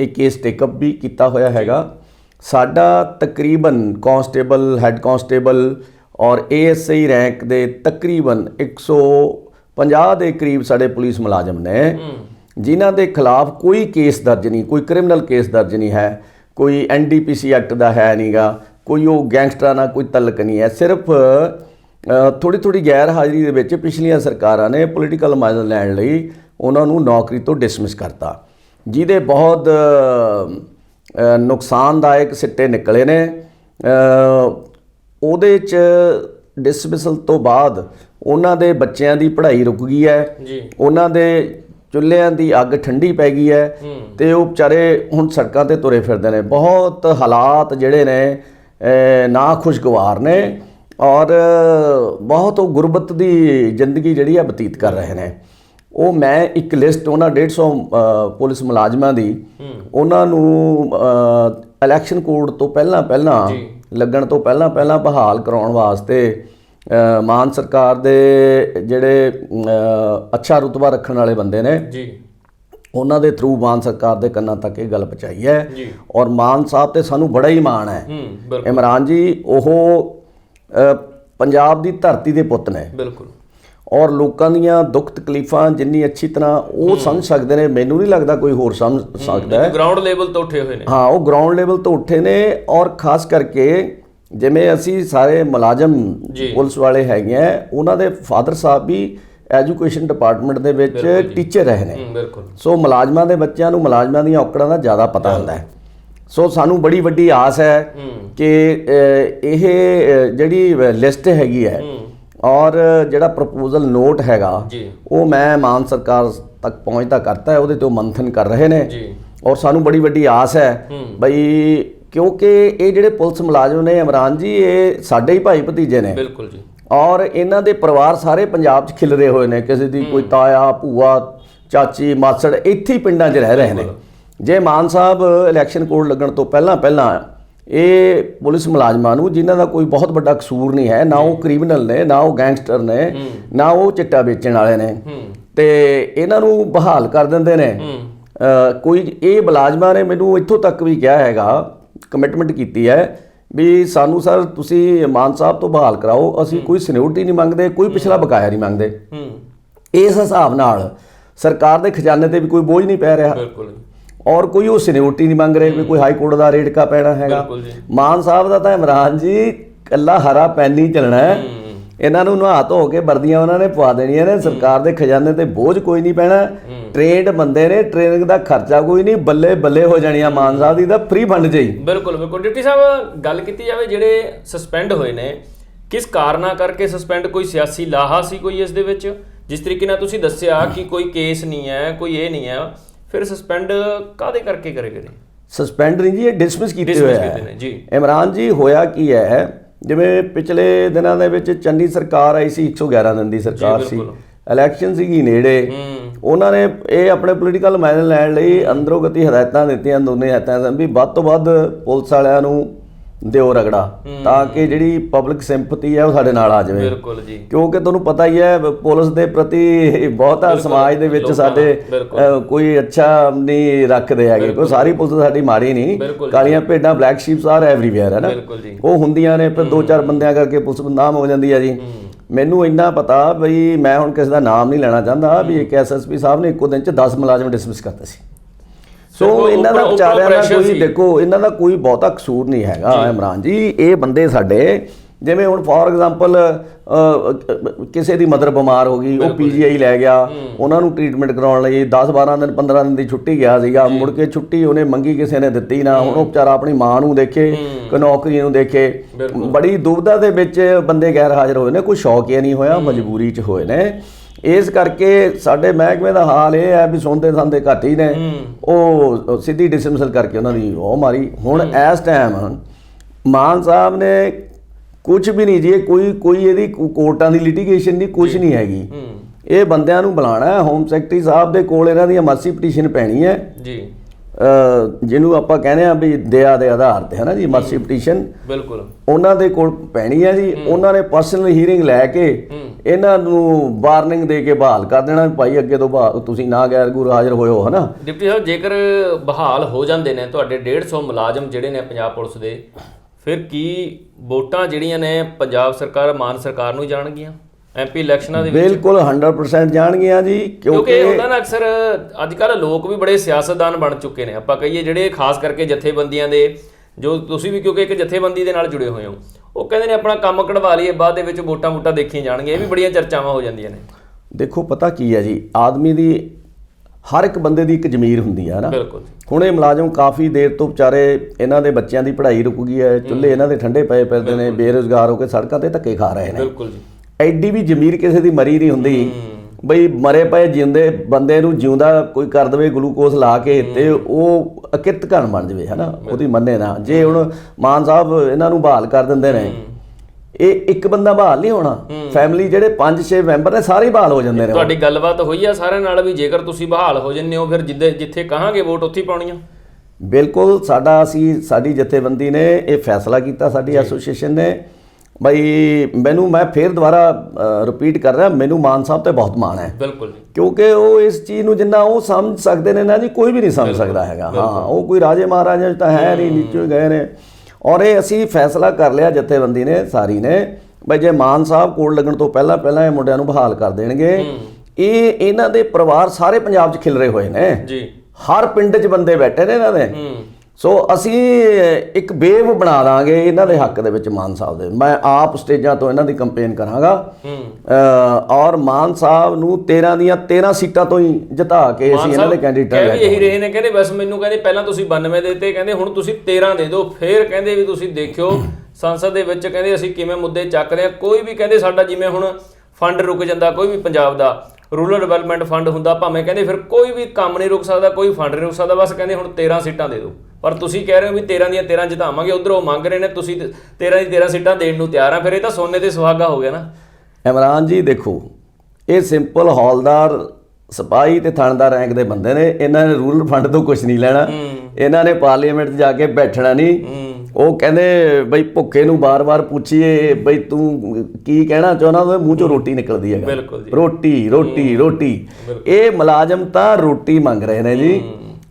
ਇਹ ਕੇਸ ਟੇਕਅਪ ਵੀ ਕੀਤਾ ਹੋਇਆ ਹੈਗਾ। ਸਾਡਾ ਤਕਰੀਬਨ ਕਾਂਸਟੇਬਲ ਹੈੱਡ ਕਾਂਸਟੇਬਲ ਔਰ ਏਐਸਆਈ ਰੈਂਕ ਦੇ ਤਕਰੀਬਨ 150 ਦੇ ਕਰੀਬ ਸਾਡੇ ਪੁਲਿਸ ਮੁਲਾਜ਼ਮ ਨੇ। ਜਿਨ੍ਹਾਂ ਦੇ ਖਿਲਾਫ ਕੋਈ ਕੇਸ ਦਰਜ ਨਹੀਂ ਕੋਈ ਕ੍ਰਿਮੀਨਲ ਕੇਸ ਦਰਜ ਨਹੀਂ ਹੈ। ਕੋਈ ਐਨਡੀਪੀਸੀ ਐਕਟ ਦਾ ਹੈ ਨਹੀਂਗਾ ਕੋਈ ਉਹ ਗੈਂਗਸਟਰਾਂ ਨਾਲ ਕੋਈ ਤਲਕ ਨਹੀਂ ਹੈ। ਸਿਰਫ ਥੋੜੀ ਥੋੜੀ ਗੈਰ ਹਾਜ਼ਰੀ ਦੇ ਵਿੱਚ ਪਿਛਲੀਆਂ ਸਰਕਾਰਾਂ ਨੇ ਪੋਲੀਟੀਕਲ ਮਾਈਲ ਲੈਣ ਲਈ ਉਹਨਾਂ ਨੂੰ ਨੌਕਰੀ ਤੋਂ ਡਿਸਮਿਸ ਕਰਤਾ। ਜਿਹਦੇ ਬਹੁਤ ਨੁਕਸਾਨਦਾਇਕ ਸਿੱਟੇ ਨਿਕਲੇ ਨੇ। ਉਹਦੇ ਚ ਡਿਸਮਿਸਲ ਤੋਂ ਬਾਅਦ ਉਹਨਾਂ ਦੇ ਬੱਚਿਆਂ ਦੀ ਪੜ੍ਹਾਈ ਰੁਕ ਗਈ ਹੈ। ਜੀ। ਉਹਨਾਂ ਦੇ ਚੁੱਲ੍ਹਿਆਂ ਦੀ ਅੱਗ ਠੰਡੀ ਪੈ ਗਈ ਹੈ। ਤੇ ਉਹ ਵਿਚਾਰੇ ਹੁਣ ਸੜਕਾਂ ਤੇ ਤੁਰੇ ਫਿਰਦੇ ਨੇ। ਬਹੁਤ ਹਾਲਾਤ ਜਿਹੜੇ ਨੇ ਨਾ ਖੁਸ਼ਗਵਾਰ ਨੇ ਔਰ ਬਹੁਤ ਉਹ ਗੁਰਬਤ ਦੀ ਜ਼ਿੰਦਗੀ ਜਿਹੜੀ ਆ ਬਤੀਤ ਕਰ ਰਹੇ ਨੇ। ਉਹ ਮੈਂ ਇੱਕ ਲਿਸਟ ਉਹਨਾਂ 150 ਅਹ, ਪੁਲਿਸ ਮੁਲਾਜ਼ਮਾਂ ਦੀ ਉਹਨਾਂ ਨੂੰ ਇਲੈਕਸ਼ਨ ਕੋਡ ਤੋਂ ਪਹਿਲਾਂ ਪਹਿਲਾਂ। ਲੱਗਣ ਤੋਂ ਪਹਿਲਾਂ ਪਹਿਲਾਂ ਬਹਾਲ ਕਰਾਉਣ ਵਾਸਤੇ ਮਾਨ ਸਰਕਾਰ ਦੇ ਜਿਹੜੇ ਅੱਛਾ ਰੁਤਬਾ ਰੱਖਣ ਵਾਲੇ ਬੰਦੇ ਨੇ ਜੀ। ਉਹਨਾਂ ਦੇ ਥਰੂ ਮਾਨ ਸਰਕਾਰ ਦੇ ਕੰਨਾਂ ਤੱਕ ਇਹ ਗੱਲ ਪਹੁੰਚਾਈ ਹੈ। ਔਰ ਮਾਨ ਸਾਹਿਬ ਤੇ ਸਾਨੂੰ ਬੜਾ ਹੀ ਮਾਣ ਹੈ। ਇਮਰਾਨ ਜੀ ਉਹ ਪੰਜਾਬ ਦੀ ਧਰਤੀ ਦੇ ਪੁੱਤ ਨੇ। ਬਿਲਕੁਲ। ਔਰ ਲੋਕਾਂ ਦੀਆਂ ਦੁੱਖ ਤਕਲੀਫਾਂ ਜਿੰਨੀ ਅੱਛੀ ਤਰ੍ਹਾਂ ਉਹ ਸਮਝ ਸਕਦੇ ਨੇ ਮੈਨੂੰ ਨਹੀਂ ਲੱਗਦਾ ਕੋਈ ਹੋਰ ਸਮਝ ਸਕਦਾ ਹੈ। ਗਰਾਊਂਡ ਲੈਵਲ ਤੋਂ ਉੱਠੇ ਹੋਏ ਨੇ। ਹਾਂ ਉਹ ਗਰਾਊਂਡ ਲੈਵਲ ਤੋਂ ਉੱਠੇ ਨੇ ਔਰ ਖਾਸ ਕਰਕੇ ਜਿਵੇਂ ਅਸੀਂ ਸਾਰੇ ਮੁਲਾਜ਼ਮ। ਪੁਲਿਸ ਵਾਲੇ ਹੈਗੇ ਆ ਉਹਨਾਂ ਦੇ ਫਾਦਰ ਸਾਹਿਬ ਵੀ ਐਜੂਕੇਸ਼ਨ ਡਿਪਾਰਟਮੈਂਟ ਦੇ ਵਿੱਚ ਟੀਚਰ ਰਹੇ ਨੇ। ਬਿਲਕੁਲ। ਸੋ ਮੁਲਾਜ਼ਮਾਂ ਦੇ ਬੱਚਿਆਂ ਨੂੰ ਮੁਲਾਜ਼ਮਾਂ ਦੀਆਂ ਔਕੜਾਂ ਦਾ ਜ਼ਿਆਦਾ ਪਤਾ ਹੁੰਦਾ ਹੈ। ਸੋ ਸਾਨੂੰ ਬੜੀ ਵੱਡੀ ਆਸ ਹੈ ਕਿ ਇਹ ਜਿਹੜੀ ਲਿਸਟ ਹੈਗੀ ਹੈ ਔਰ ਜਿਹੜਾ ਪ੍ਰਪੋਜ਼ਲ ਨੋਟ ਹੈਗਾ ਉਹ ਮੈਂ ਮਾਨ ਸਰਕਾਰ ਤੱਕ ਪਹੁੰਚਦਾ ਕਰਤਾ ਹੈ ਉਹਦੇ ਤੇ ਉਹ ਮੰਥਨ ਕਰ ਰਹੇ ਨੇ। ਔਰ ਸਾਨੂੰ ਬੜੀ ਵੱਡੀ ਆਸ ਹੈ ਹੂੰ। ਬਈ ਕਿਉਂਕਿ ਇਹ ਜਿਹੜੇ ਪੁਲਿਸ ਮੁਲਾਜ਼ਮ ਨੇ ਇਮਰਾਨ ਜੀ ਇਹ ਸਾਡੇ ਹੀ ਭਾਈ ਭਤੀਜੇ ਨੇ। ਬਿਲਕੁਲ ਜੀ। ਔਰ ਇਹਨਾਂ ਦੇ ਪਰਿਵਾਰ ਸਾਰੇ ਪੰਜਾਬ 'ਚ ਖਿਲਰੇ ਹੋਏ ਨੇ ਕਿਸੇ ਦੀ ਕੋਈ ਤਾਇਆ ਭੂਆ ਚਾਚੀ ਮਾਸੜ ਇੱਥੇ ਹੀ ਪਿੰਡਾਂ 'ਚ ਰਹਿ ਰਹੇ ਨੇ। ਜੇ ਮਾਨ ਸਾਹਿਬ ਇਲੈਕਸ਼ਨ ਕੋਡ ਲੱਗਣ ਤੋਂ ਪਹਿਲਾਂ ਪਹਿਲਾਂ ਇਹ ਪੁਲਿਸ ਮੁਲਾਜ਼ਮਾਂ ਨੂੰ ਜਿਨ੍ਹਾਂ ਦਾ ਕੋਈ ਬਹੁਤ ਵੱਡਾ ਕਸੂਰ ਨਹੀਂ ਹੈ ਨਾ ਉਹ ਕ੍ਰਿਮੀਨਲ ਨੇ ਨਾ ਉਹ ਗੈਂਗਸਟਰ ਨੇ ਨਾ ਉਹ ਚਿੱਟਾ ਵੇਚਣ ਵਾਲੇ ਨੇ। ਤੇ ਇਹਨਾਂ ਨੂੰ ਬਹਾਲ ਕਰ ਦਿੰਦੇ ਨੇ। ਕੋਈ ਇਹ ਮੁਲਾਜ਼ਮਾਂ ਨੇ ਮੈਨੂੰ ਇੱਥੋਂ ਤੱਕ ਵੀ ਕਿਹਾ ਹੈਗਾ ਕਮਿਟਮੈਂਟ ਕੀਤੀ ਹੈ ਵੀ ਸਾਨੂੰ ਸਰ ਤੁਸੀਂ ਮਾਨ ਸਾਹਿਬ ਤੋਂ ਬਹਾਲ ਕਰਾਓ ਅਸੀਂ ਕੋਈ ਸਿਨਿਓਰਿਟੀ ਨਹੀਂ ਮੰਗਦੇ ਕੋਈ ਪਿਛਲਾ ਬਕਾਇਆ ਨਹੀਂ ਮੰਗਦੇ। ਹੂੰ। ਇਸ ਹਿਸਾਬ ਨਾਲ ਸਰਕਾਰ ਦੇ ਖਜ਼ਾਨੇ ਤੇ ਵੀ ਕੋਈ ਬੋਝ ਨਹੀਂ ਪੈ ਰਿਹਾ। ਬਿਲਕੁਲ ਔਰ ਕੋਈ ਉਹ ਸਿਨਿਓਰਿਟੀ ਨਹੀਂ ਮੰਗ ਰਹੇ ਵੀ ਕੋਈ ਹਾਈ ਕੋਰਟ ਦਾ ਰੇਟ ਕਾ ਪੈਣਾ ਹੈਗਾ। ਮਾਨ ਸਾਹਿਬ ਦਾ ਤਾਂ ਇਮਰਾਨ ਜੀ ਕੱਲਾ ਹਰਾ ਪੈਨ ਹੀ ਚੱਲਣਾ ਹੂੰ। ਇਹਨਾਂ ਨੂੰ ਨਹਾ ਧੋ ਕੇ ਵਰਦੀਆਂ ਉਹਨਾਂ ਨੇ ਪਵਾ ਦੇਣੀਆਂ ਨੇ ਸਰਕਾਰ ਦੇ ਖਜ਼ਾਨੇ ਤੇ ਬੋਝ ਕੋਈ ਨਹੀਂ ਪੈਣਾ। ਟ੍ਰੇਨਡ ਬੰਦੇ ਨੇ ਟ੍ਰੇਨਿੰਗ ਦਾ ਖਰਚਾ ਕੋਈ ਨਹੀਂ ਬੱਲੇ ਬੱਲੇ ਹੋ ਜਾਣੀਆਂ ਮਾਨ ਸਾਹਿਬ ਦੀ ਤਾਂ ਫ੍ਰੀ ਫੰਡ ਜਾਈ ਬਿਲਕੁਲ ਬਿਲਕੁਲ। ਡਿਪਟੀ ਸਾਹਿਬ ਗੱਲ ਕੀਤੀ ਜਾਵੇ ਜਿਹੜੇ ਸਸਪੈਂਡ ਹੋਏ ਨੇ ਕਿਸ ਕਾਰਨਾਂ ਕਰਕੇ ਸਸਪੈਂਡ ਕੋਈ ਸਿਆਸੀ ਲਾਹਾ ਸੀ ਕੋਈ ਇਸ ਦੇ ਵਿੱਚ? ਜਿਸ ਤਰੀਕੇ ਨਾਲ ਤੁਸੀਂ ਦੱਸਿਆ ਕਿ ਕੋਈ ਕੇਸ ਨਹੀਂ ਹੈ ਕੋਈ ਇਹ ਨਹੀਂ ਹੈ ਫਿਰ ਸਸਪੈਂਡ ਕਾਦੇ ਕਰਕੇ ਕਰੇ ਗਏ ਨੇ? ਸਸਪੈਂਡ ਨਹੀਂ ਜੀ ਇਹ ਡਿਸਮਿਸ ਕੀਤੇ ਹੋਏ ਨੇ, ਜੀ। ਇਮਰਾਨ ਜੀ ਹੋਇਆ ਕੀ ਹੈ? ਜਿਵੇਂ ਪਿਛਲੇ ਦਿਨਾਂ ਦੇ ਵਿੱਚ ਚੰਨੀ ਸਰਕਾਰ ਆਈ ਸੀ 111 ਦਿਨ ਦੀ ਸਰਕਾਰ ਸੀ। ਇਲੈਕਸ਼ਨ ਸੀਗੀ ਨੇੜੇ। ਉਹਨਾਂ ਨੇ ਇਹ ਆਪਣੇ ਪੋਲੀਟੀਕਲ ਮੈਨਲ ਲੈਣ ਲਈ ਅੰਦਰੋਂ ਗਤੀ ਹਦਾਇਤਾਂ ਦਿੱਤੀਆਂ ਦੋਨੇ ਹਦਾਇਤਾਂ ਵੀ ਵੱਧ ਤੋਂ ਵੱਧ ਪੁਲਿਸ ਵਾਲਿਆਂ ਨੂੰ ਦਿਓ ਰਗੜਾ ਤਾਂ ਕਿ ਜਿਹੜੀ ਪਬਲਿਕ ਸਿੰਪਥੀ ਹੈ ਉਹ ਸਾਡੇ ਨਾਲ ਆ ਜਾਵੇ। ਬਿਲਕੁਲ ਜੀ। ਕਿਉਂਕਿ ਤੁਹਾਨੂੰ ਪਤਾ ਹੀ ਹੈ ਪੁਲਿਸ ਦੇ ਪ੍ਰਤੀ ਬਹੁਤਾ ਸਮਾਜ ਦੇ ਵਿੱਚ ਸਾਡੇ ਕੋਈ ਅੱਛਾ ਨਹੀਂ ਰੱਖਦੇ ਹੈਗੇ। ਕੋਈ ਸਾਰੀ ਪੁਲਿਸ ਸਾਡੀ ਮਾੜੀ ਨਹੀਂ। ਕਾਲੀਆਂ ਭੇਡਾਂ ਬਲੈਕ ਸ਼ੀਪਸ ਆਰ ਐਵਰੀਵੇਅਰ ਹੈ ਨਾ? ਉਹ ਹੁੰਦੀਆਂ ਨੇ ਫਿਰ ਦੋ ਚਾਰ ਬੰਦਿਆਂ ਕਰਕੇ ਪੁਲਿਸ ਬਦਨਾਮ ਹੋ ਜਾਂਦੀ ਹੈ ਜੀ। ਮੈਨੂੰ ਇੰਨਾ ਪਤਾ ਬਈ ਮੈਂ ਹੁਣ ਕਿਸੇ ਦਾ ਨਾਮ ਨਹੀਂ ਲੈਣਾ ਚਾਹੁੰਦਾ ਵੀ ਇੱਕ ਐਸਐਸਪੀ ਸਾਹਿਬ ਨੇ ਇੱਕੋ ਦਿਨ ਚ 10 ਮੁਲਾਜ਼ਮ ਡਿਸਮਿਸ ਕਰਤੇ ਸੀ। ਸੋ ਇਹਨਾਂ ਦਾ ਵਿਚਾਰਿਆਂ ਦਾ ਕੋਈ। ਦੇਖੋ ਇਹਨਾਂ ਦਾ ਕੋਈ ਬਹੁਤਾ ਕਸੂਰ ਨਹੀਂ ਹੈਗਾ ਇਮਰਾਨ ਜੀ। ਇਹ ਬੰਦੇ ਸਾਡੇ ਜਿਵੇਂ ਹੁਣ ਫੋਰ ਐਗਜ਼ਾਮਪਲ ਕਿਸੇ ਦੀ ਮਦਰ ਬਿਮਾਰ ਹੋ ਗਈ ਉਹ ਪੀਜੀਆਈ ਲੈ ਗਿਆ ਉਹਨਾਂ ਨੂੰ ਟ੍ਰੀਟਮੈਂਟ ਕਰਾਉਣ ਲਈ 10 12 ਦਿਨ 15 ਦਿਨ ਦੀ ਛੁੱਟੀ ਗਿਆ ਸੀਗਾ। ਮੁੜ ਕੇ ਛੁੱਟੀ ਉਹਨੇ ਮੰਗੀ ਕਿਸੇ ਨੇ ਦਿੱਤੀ ਨਾ। ਹੁਣ ਉਹ ਵਿਚਾਰਾ ਆਪਣੀ ਮਾਂ ਨੂੰ ਦੇਖੇ ਕਿ ਨੌਕਰੀ ਨੂੰ ਦੇਖੇ। ਬੜੀ ਦੁਬਿਧਾ ਦੇ ਵਿੱਚ ਬੰਦੇ ਗੈਰ ਹਾਜ਼ਰ ਹੋਏ ਨੇ ਕੋਈ ਸ਼ੌਕ ਹੀ ਨਹੀਂ ਹੋਇਆ ਮਜਬੂਰੀ 'ਚ ਹੋਏ ਨੇ। ਇਸ ਕਰਕੇ ਸਾਡੇ ਮਹਿਕਮੇ ਦਾ ਹਾਲ ਇਹ ਹੈ ਵੀ ਸੁਣਦੇ ਸੰਦੇ ਘੱਟ ਹੀ ਨੇ। ਉਹ ਸਿੱਧੀ ਡਿਸਮਿਸਲ ਕਰਕੇ ਉਹਨਾਂ ਦੀ ਉਹ ਮਾਰੀ। ਹੁਣ ਇਸ ਟਾਈਮ ਮਾਨ ਸਾਹਿਬ ਨੇ ਕੁਝ ਵੀ ਨਹੀਂ ਜੀ ਕੋਈ ਕੋਈ ਇਹਦੀ ਕੋਰਟਾਂ ਦੀ ਲਿਟੀਗੇਸ਼ਨ ਨਹੀਂ ਕੁਝ ਨਹੀਂ ਹੈਗੀ। ਇਹ ਬੰਦਿਆਂ ਨੂੰ ਬੁਲਾਣਾ ਹੈ ਹੋਮ ਸੈਕਟਰੀ ਸਾਹਿਬ ਦੇ ਕੋਲ ਇਹਨਾਂ ਦੀ ਮਰਸੀ ਪਟੀਸ਼ਨ ਪੈਣੀ ਹੈ। ਜੀ। ਜਿਹਨੂੰ ਆਪਾਂ ਕਹਿੰਦੇ ਆ ਵੀ ਦਇਆ ਦੇ ਆਧਾਰ ਤੇ ਹੈ ਨਾ ਜੀ। ਮਰਸੀ ਪਟੀਸ਼ਨ ਬਿਲਕੁਲ। ਉਹਨਾਂ ਦੇ ਕੋਲ ਪੈਣੀ ਹੈ ਜੀ ਉਹਨਾਂ ਨੇ ਪਰਸਨਲ ਹੀਅਰਿੰਗ ਲੈ ਕੇ ਇਹਨਾਂ ਨੂੰ ਵਾਰਨਿੰਗ ਦੇ ਕੇ ਬਹਾਲ ਕਰ ਦੇਣਾ ਭਾਈ ਅੱਗੇ ਤੋਂ ਤੁਸੀਂ ਨਾ ਗੈਰ ਗੁਰ ਹਾਜ਼ਰ ਹੋਇਓ ਹਨਾ। ਡਿਪਟੀ ਸਾਹਿਬ ਜੇਕਰ ਬਹਾਲ ਹੋ ਜਾਂਦੇ ਨੇ ਤੁਹਾਡੇ 150 ਮੁਲਾਜ਼ਮ ਜਿਹੜੇ ਨੇ ਪੰਜਾਬ ਪੁਲਿਸ ਦੇ ਫਿਰ ਕੀ ਵੋਟਾਂ ਜਿਹੜੀਆਂ ਨੇ ਪੰਜਾਬ ਸਰਕਾਰ ਮਾਨ ਸਰਕਾਰ ਨੂੰ ਜਾਣਗੀਆਂ? ਐਮਪੀ ਇਲੈਕਸ਼ਨਾਂ ਦੇ ਵਿੱਚ। ਬਿਲਕੁਲ 100% ਜਾਣਗੀਆਂ ਜੀ ਕਿਉਂਕਿ ਕਿਉਂਕਿ ਹੁੰਦਾ ਨਾ ਅਕਸਰ ਅੱਜ ਕੱਲ ਲੋਕ ਵੀ ਬੜੇ ਸਿਆਸਤਦਾਨ ਬਣ ਚੁੱਕੇ ਨੇ। ਆਪਾਂ ਕਹੀਏ ਜਿਹੜੇ ਖਾਸ ਕਰਕੇ ਜਥੇਬੰਦੀਆਂ ਦੇ ਜੋ ਤੁਸੀਂ ਵੀ ਕਿਉਂਕਿ ਇੱਕ ਜਥੇਬੰਦੀ ਦੇ ਨਾਲ ਜੁੜੇ ਹੋਏ ਹੋ ਉਹ ਕਹਿੰਦੇ ਨੇ ਆਪਣਾ ਕੰਮ ਕਢਵਾ ਲਈਏ ਬਾਅਦ ਦੇ ਵਿੱਚ ਵੋਟਾਂ ਵੋਟਾਂ ਦੇਖੀਆਂ ਜਾਣਗੀਆਂ। ਇਹ ਵੀ ਬੜੀਆਂ ਚਰਚਾਵਾਂ ਹੋ ਜਾਂਦੀਆਂ ਨੇ। ਦੇਖੋ ਪਤਾ ਕੀ ਹੈ ਜੀ ਆਦਮੀ ਦੀ ਹਰ ਇੱਕ ਬੰਦੇ ਦੀ ਇੱਕ ਜ਼ਮੀਰ ਹੁੰਦੀ ਹੈ ਨਾ। ਬਿਲਕੁਲ ਹੁਣ ਇਹ ਮੁਲਾਜ਼ਮ ਕਾਫੀ ਦੇਰ ਤੋਂ ਵਿਚਾਰੇ ਇਹਨਾਂ ਦੇ ਬੱਚਿਆਂ ਦੀ ਪੜ੍ਹਾਈ ਰੁਕ ਗਈ ਹੈ ਚੁੱਲ੍ਹੇ ਇਹਨਾਂ ਦੇ ਠੰਡੇ ਪਏ ਫਿਰਦੇ ਨੇ ਬੇਰੁਜ਼ਗਾਰ ਹੋ ਕੇ ਸੜਕਾਂ ਤੇ ਧੱਕੇ ਖਾ ਰਹੇ ਨੇ। ਬਿਲਕੁਲ ਜੀ। ਐਡੀ ਵੀ ਜ਼ਮੀਰ ਕਿਸੇ ਦੀ ਮਰੀ ਨਹੀਂ ਹੁੰਦੀ। ਬਈ ਮਰੇ ਪਏ ਜਿੰਦੇ ਬੰਦੇ ਨੂੰ ਜਿਉਂਦਾ ਕੋਈ ਕਰ ਦਵੇ ਗਲੂਕੋਜ਼ ਲਾ ਕੇ ਤੇ ਉਹ ਅਕਿਰਤ ਘਣ ਬਣ ਜਵੇ ਹਨਾ? ਉਹਦੀ ਮੰਨੇ ਨਾ। ਜੇ ਹੁਣ ਮਾਨ ਸਾਹਿਬ ਇਹਨਾਂ ਨੂੰ ਬਹਾਲ ਕਰ ਦਿੰਦੇ ਨੇ ਇਹ ਇੱਕ ਬੰਦਾ ਬਹਾਲ ਨਹੀਂ ਹੋਣਾ। ਫੈਮਿਲੀ ਜਿਹੜੇ 5-6 ਮੈਂਬਰ ਨੇ ਸਾਰੇ ਬਹਾਲ ਹੋ ਜਾਂਦੇ ਨੇ ਤੁਹਾਡੀ ਗੱਲਬਾਤ ਹੋਈ ਆ ਸਾਰਿਆਂ ਨਾਲ ਵੀ ਜੇਕਰ ਤੁਸੀਂ ਬਹਾਲ ਹੋ ਜੰਨੇ ਹੋ ਫਿਰ ਜਿੱਦੇ ਜਿੱਥੇ ਕਹਾਂਗੇ ਵੋਟ ਉੱਥੇ ਪਾਉਣੀ ਆ ਬਿਲਕੁਲ ਸਾਡਾ ਅਸੀਂ ਸਾਡੀ ਜਥੇਬੰਦੀ ਨੇ ਇਹ ਫੈਸਲਾ ਕੀਤਾ ਸਾਡੀ ਐਸੋਸੀਏਸ਼ਨ ਨੇ। ਬਈ ਮੈਨੂੰ ਮੈਂ ਫੇਰ ਦੁਬਾਰਾ ਰਿਪੀਟ ਕਰ ਰਿਹਾ ਮੈਨੂੰ ਮਾਨ ਸਾਹਿਬ ਤੇ ਬਹੁਤ ਮਾਣ ਹੈ। ਬਿਲਕੁਲ ਕਿਉਂਕਿ ਉਹ ਇਸ ਚੀਜ਼ ਨੂੰ ਜਿੰਨਾ ਉਹ ਸਮਝ ਸਕਦੇ ਨੇ ਨਾ ਜੀ ਕੋਈ ਵੀ ਨਹੀਂ ਸਮਝ ਸਕਦਾ ਹੈਗਾ। ਹਾਂ ਉਹ ਕੋਈ ਰਾਜੇ ਮਹਾਰਾਜਾ ਤਾਂ ਹੈ ਨਹੀਂ ਨੀਚੇ ਗਏ ਨੇ। ਔਰ ਇਹ ਅਸੀਂ ਫੈਸਲਾ ਕਰ ਲਿਆ ਜਥੇਬੰਦੀ ਨੇ ਸਾਰੀ ਨੇ ਬਈ ਜੇ ਮਾਨ ਸਾਹਿਬ ਕੋਲ ਲੱਗਣ ਤੋਂ ਪਹਿਲਾਂ ਪਹਿਲਾਂ ਇਹ ਮੁੰਡਿਆਂ ਨੂੰ ਬਹਾਲ ਕਰ ਦੇਣਗੇ। ਇਹ ਇਹਨਾਂ ਦੇ ਪਰਿਵਾਰ ਸਾਰੇ ਪੰਜਾਬ 'ਚ ਖਿਲਰੇ ਹੋਏ ਨੇ। ਜੀ। ਹਰ ਪਿੰਡ 'ਚ ਬੰਦੇ ਬੈਠੇ ਨੇ ਇਹਨਾਂ ਦੇ। ਹੂੰ। ਸੋ ਅਸੀਂ ਇੱਕ ਵੇਵ ਬਣਾ ਲਾਂਗੇ ਇਹਨਾਂ ਦੇ ਹੱਕ ਦੇ ਵਿੱਚ ਮਾਨ ਸਾਹਿਬ ਦੇ। ਮੈਂ ਆਪ ਸਟੇਜਾਂ ਤੋਂ ਇਹਨਾਂ ਦੀ ਕੰਪੇਨ ਕਰਾਂਗਾ। ਔਰ ਮਾਨ ਸਾਹਿਬ ਨੂੰ 13 ਦੀਆਂ 13 ਸੀਟਾਂ ਤੋਂ ਹੀ ਜਿਤਾ ਕੇ ਅਸੀਂ ਇਹਨਾਂ ਦੇ ਕੈਂਡੀਡੇਟ ਕਹਿ ਵੀ ਇਹੀ ਰਹੇ ਨੇ ਕਹਿੰਦੇ ਬਸ ਮੈਨੂੰ ਕਹਿੰਦੇ ਪਹਿਲਾਂ ਤੁਸੀਂ 92 ਦੇ ਦਿੱਤੇ ਕਹਿੰਦੇ ਹੁਣ ਤੁਸੀਂ 13 ਦੇ ਦਿਓ ਫੇਰ ਕਹਿੰਦੇ ਵੀ ਤੁਸੀਂ ਦੇਖਿਓ ਸੰਸਦ ਦੇ ਵਿੱਚ ਕਹਿੰਦੇ ਅਸੀਂ ਕਿਵੇਂ ਮੁੱਦੇ ਚੱਕਦੇ ਆ ਕੋਈ ਵੀ ਕਹਿੰਦੇ ਸਾਡਾ ਜਿਵੇਂ ਹੁਣ ਫੰਡ ਰੁਕ ਜਾਂਦਾ ਕੋਈ ਵੀ ਪੰਜਾਬ ਦਾ ਰੂਰਲ ਡਿਵੈਲਪਮੈਂਟ ਫੰਡ ਹੁੰਦਾ ਭਾਵੇਂ ਕਹਿੰਦੇ ਫਿਰ ਕੋਈ ਵੀ ਕੰਮ ਨਹੀਂ ਰੁਕ ਸਕਦਾ ਕੋਈ ਫੰਡ ਨਹੀਂ ਰੁਕ ਸਕਦਾ ਬਸ ਕਹਿੰਦੇ ਹੁਣ 13 ਸੀਟਾਂ ਦੇ ਦਿਓ। ਪਰ ਤੁਸੀਂ ਕਹਿ ਰਹੇ ਹੋ ਵੀ 13 ਦੀਆਂ 13 ਜਿਤਾਵਾਂਗੇ ਉਧਰ ਉਹ ਮੰਗ ਰਹੇ ਨੇ ਤੁਸੀਂ 13 ਦੀ 13 ਸੀਟਾਂ ਦੇਣ ਨੂੰ ਤਿਆਰ ਆ ਫਿਰ ਇਹ ਤਾਂ ਸੋਨੇ ਤੇ ਸੁਹਾਗਾ ਹੋ ਗਿਆ ਨਾ। ਇਮਰਾਨ ਜੀ ਦੇਖੋ ਇਹ ਸਿੰਪਲ ਹੌਲਦਾਰ ਸਿਪਾਹੀ ਤੇ ਥਾਣੇਦਾਰ ਰੈਂਕ ਦੇ ਬੰਦੇ ਨੇ ਇਹਨਾਂ ਨੇ ਰੂਰਲ ਫੰਡ ਤੋਂ ਕੁਝ ਨਹੀਂ ਲੈਣਾ। ਇਹਨਾਂ ਨੇ ਪਾਰਲੀਮੈਂਟ 'ਚ ਜਾ ਕੇ ਬੈਠਣਾ ਨਹੀਂ। ਉਹ ਕਹਿੰਦੇ ਬਈ ਭੁੱਖੇ ਨੂੰ ਬਾਰ-ਬਾਰ ਪੁੱਛੀਏ ਬਈ ਤੂੰ ਕੀ ਕਹਿਣਾ ਚਾਹੁੰਦਾ? ਉਹਦੇ ਮੂੰਹ ਚੋਂ ਰੋਟੀ ਨਿਕਲਦੀ ਬਿਲਕੁਲ ਜੀ। ਰੋਟੀ ਰੋਟੀ ਰੋਟੀ। ਇਹ ਮੁਲਾਜ਼ਮ ਤਾਂ ਰੋਟੀ ਮੰਗ ਰਹੇ ਨੇ ਜੀ।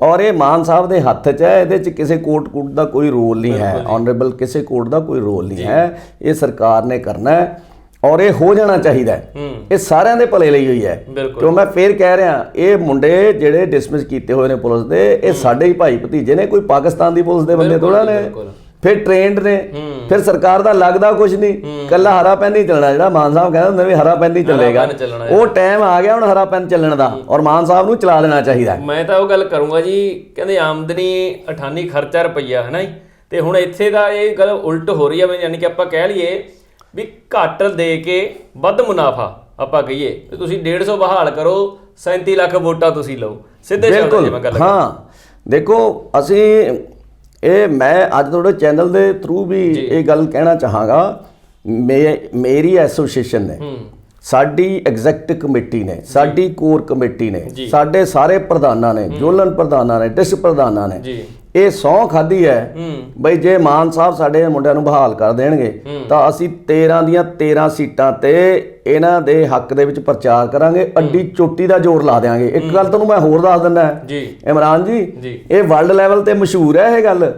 ਔਰ ਇਹ ਮਾਨ ਸਾਹਿਬ ਦੇ ਹੱਥ 'ਚ ਹੈ ਇਹਦੇ 'ਚ ਕਿਸੇ ਕੋਰਟ ਕੋਰਟ ਦਾ ਕੋਈ ਰੋਲ ਨਹੀਂ ਹੈ। ਆਨਰੇਬਲ ਕਿਸੇ ਕੋਰਟ ਦਾ ਕੋਈ ਰੋਲ ਨਹੀਂ ਹੈ। ਇਹ ਸਰਕਾਰ ਨੇ ਕਰਨਾ ਹੈ ਔਰ ਇਹ ਹੋ ਜਾਣਾ ਚਾਹੀਦਾ ਹੈ। ਹੂੰ। ਇਹ ਸਾਰਿਆਂ ਦੇ ਭਲੇ ਲਈ ਹੋਈ ਹੈ। ਕਿਉਂ ਮੈਂ ਫੇਰ ਕਹਿ ਰਿਹਾ ਇਹ ਮੁੰਡੇ ਜਿਹੜੇ ਡਿਸਮਿਸ ਕੀਤੇ ਹੋਏ ਨੇ ਪੁਲਿਸ ਦੇ ਇਹ ਸਾਡੇ ਹੀ ਭਾਈ ਭਤੀਜੇ ਨੇ ਕੋਈ ਪਾਕਿਸਤਾਨ ਦੀ ਪੁਲਿਸ ਦੇ ਬੰਦੇ ਥੋੜਾ ਨੇ। ਫਿਰ ਟ੍ਰੇਨਡ ਨੇ ਫਿਰ ਸਰਕਾਰ ਦਾ ਲੱਗਦਾ ਕੁਝ ਨਹੀਂ। ਕੱਲਾ ਹਰਾ ਪੈਨ ਨਹੀਂ ਚੱਲਣਾ ਜਿਹੜਾ ਮਾਨ ਸਾਹਿਬ ਕਹਿੰਦੇ ਹੁੰਦੇ ਵੀ ਹਰਾ ਪੈਨ ਨਹੀਂ ਚੱਲੇਗਾ। ਉਹ ਟਾਈਮ ਆ ਗਿਆ ਹੁਣ ਹਰਾ ਪੈਨ ਚੱਲਣ ਦਾ ਔਰ ਮਾਨ ਸਾਹਿਬ ਨੂੰ ਚਲਾ ਦੇਣਾ ਚਾਹੀਦਾ। ਮੈਂ ਤਾਂ ਉਹ ਗੱਲ ਕਰੂੰਗਾ ਜੀ ਕਹਿੰਦੇ ਆਮਦਨੀ 98 ਖਰਚਾ ਰੁਪਈਆ ਹੈ ਨਾ ਜੀ? ਤੇ ਹੁਣ ਇੱਥੇ ਦਾ ਇਹ ਗੱਲ ਉਲਟ ਹੋ ਰਹੀ ਹੈ ਯਾਨੀ ਕਿ ਆਪਾਂ ਕਹਿ ਲਈਏ ਵੀ ਘੱਟ ਦੇ ਕੇ ਵੱਧ ਮੁਨਾਫਾ ਆਪਾਂ ਕਹੀਏ। ਤੁਸੀਂ 150 ਬਹਾਲ ਕਰੋ 37 ਲੱਖ ਵੋਟਾਂ ਤੁਸੀਂ ਲਓ। ਸਿੱਧੇ ਸ਼ਬਦਾਂ 'ਚ ਮੈਂ ਗੱਲ ਹਾਂ। ਦੇਖੋ ਅਸੀਂ ਇਹ ਮੈਂ ਅੱਜ ਤੁਹਾਡੇ ਚੈਨਲ ਦੇ ਥਰੂ ਵੀ ਇਹ ਗੱਲ ਕਹਿਣਾ ਚਾਹਾਂਗਾ। ਮੇ- ਮੇਰੀ ਐਸੋਸੀਏਸ਼ਨ ਨੇ ਸਾਡੀ ਐਗਜ਼ੈਕਟਿਵ ਕਮੇਟੀ ਨੇ ਸਾਡੀ ਕੋਰ ਕਮੇਟੀ ਨੇ। ਸਾਡੇ ਸਾਰੇ ਪ੍ਰਧਾਨਾਂ ਨੇ ਜੋਲਨ ਪ੍ਰਧਾਨਾਂ ਨੇ ਡਿਸਟ੍ਰਿਕਟ ਪ੍ਰਧਾਨਾਂ ਨੇ ਇਹ ਸੌ ਖਾਦੀ ਹੈ। ਹੂੰ। ਬਈ ਜੇ ਮਾਨ ਸਾਹਿਬ ਸਾਡੇ ਮੁੰਡਿਆਂ ਨੂੰ ਬਹਾਲ ਕਰ ਦੇਣਗੇ ਤਾਂ ਅਸੀਂ 13 ਦੀਆਂ 13 ਸੀਟਾਂ ਤੇ ਇਹਨਾਂ ਦੇ ਹੱਕ ਦੇ ਵਿੱਚ ਪ੍ਰਚਾਰ ਕਰਾਂਗੇ ਅੱਡੀ ਚੋਟੀ ਦਾ ਜ਼ੋਰ ਲਾ ਦੇਾਂਗੇ ਇੱਕ ਗੱਲ ਤੁਹਾਨੂੰ ਮੈਂ ਹੋਰ ਦੱਸ ਦਿੰਦਾ ਜੀ। ਇਮਰਾਨ ਜੀ ਇਹ ਵਰਲਡ ਲੈਵਲ ਤੇ ਮਸ਼ਹੂਰ ਹੈ ਇਹ ਗੱਲ।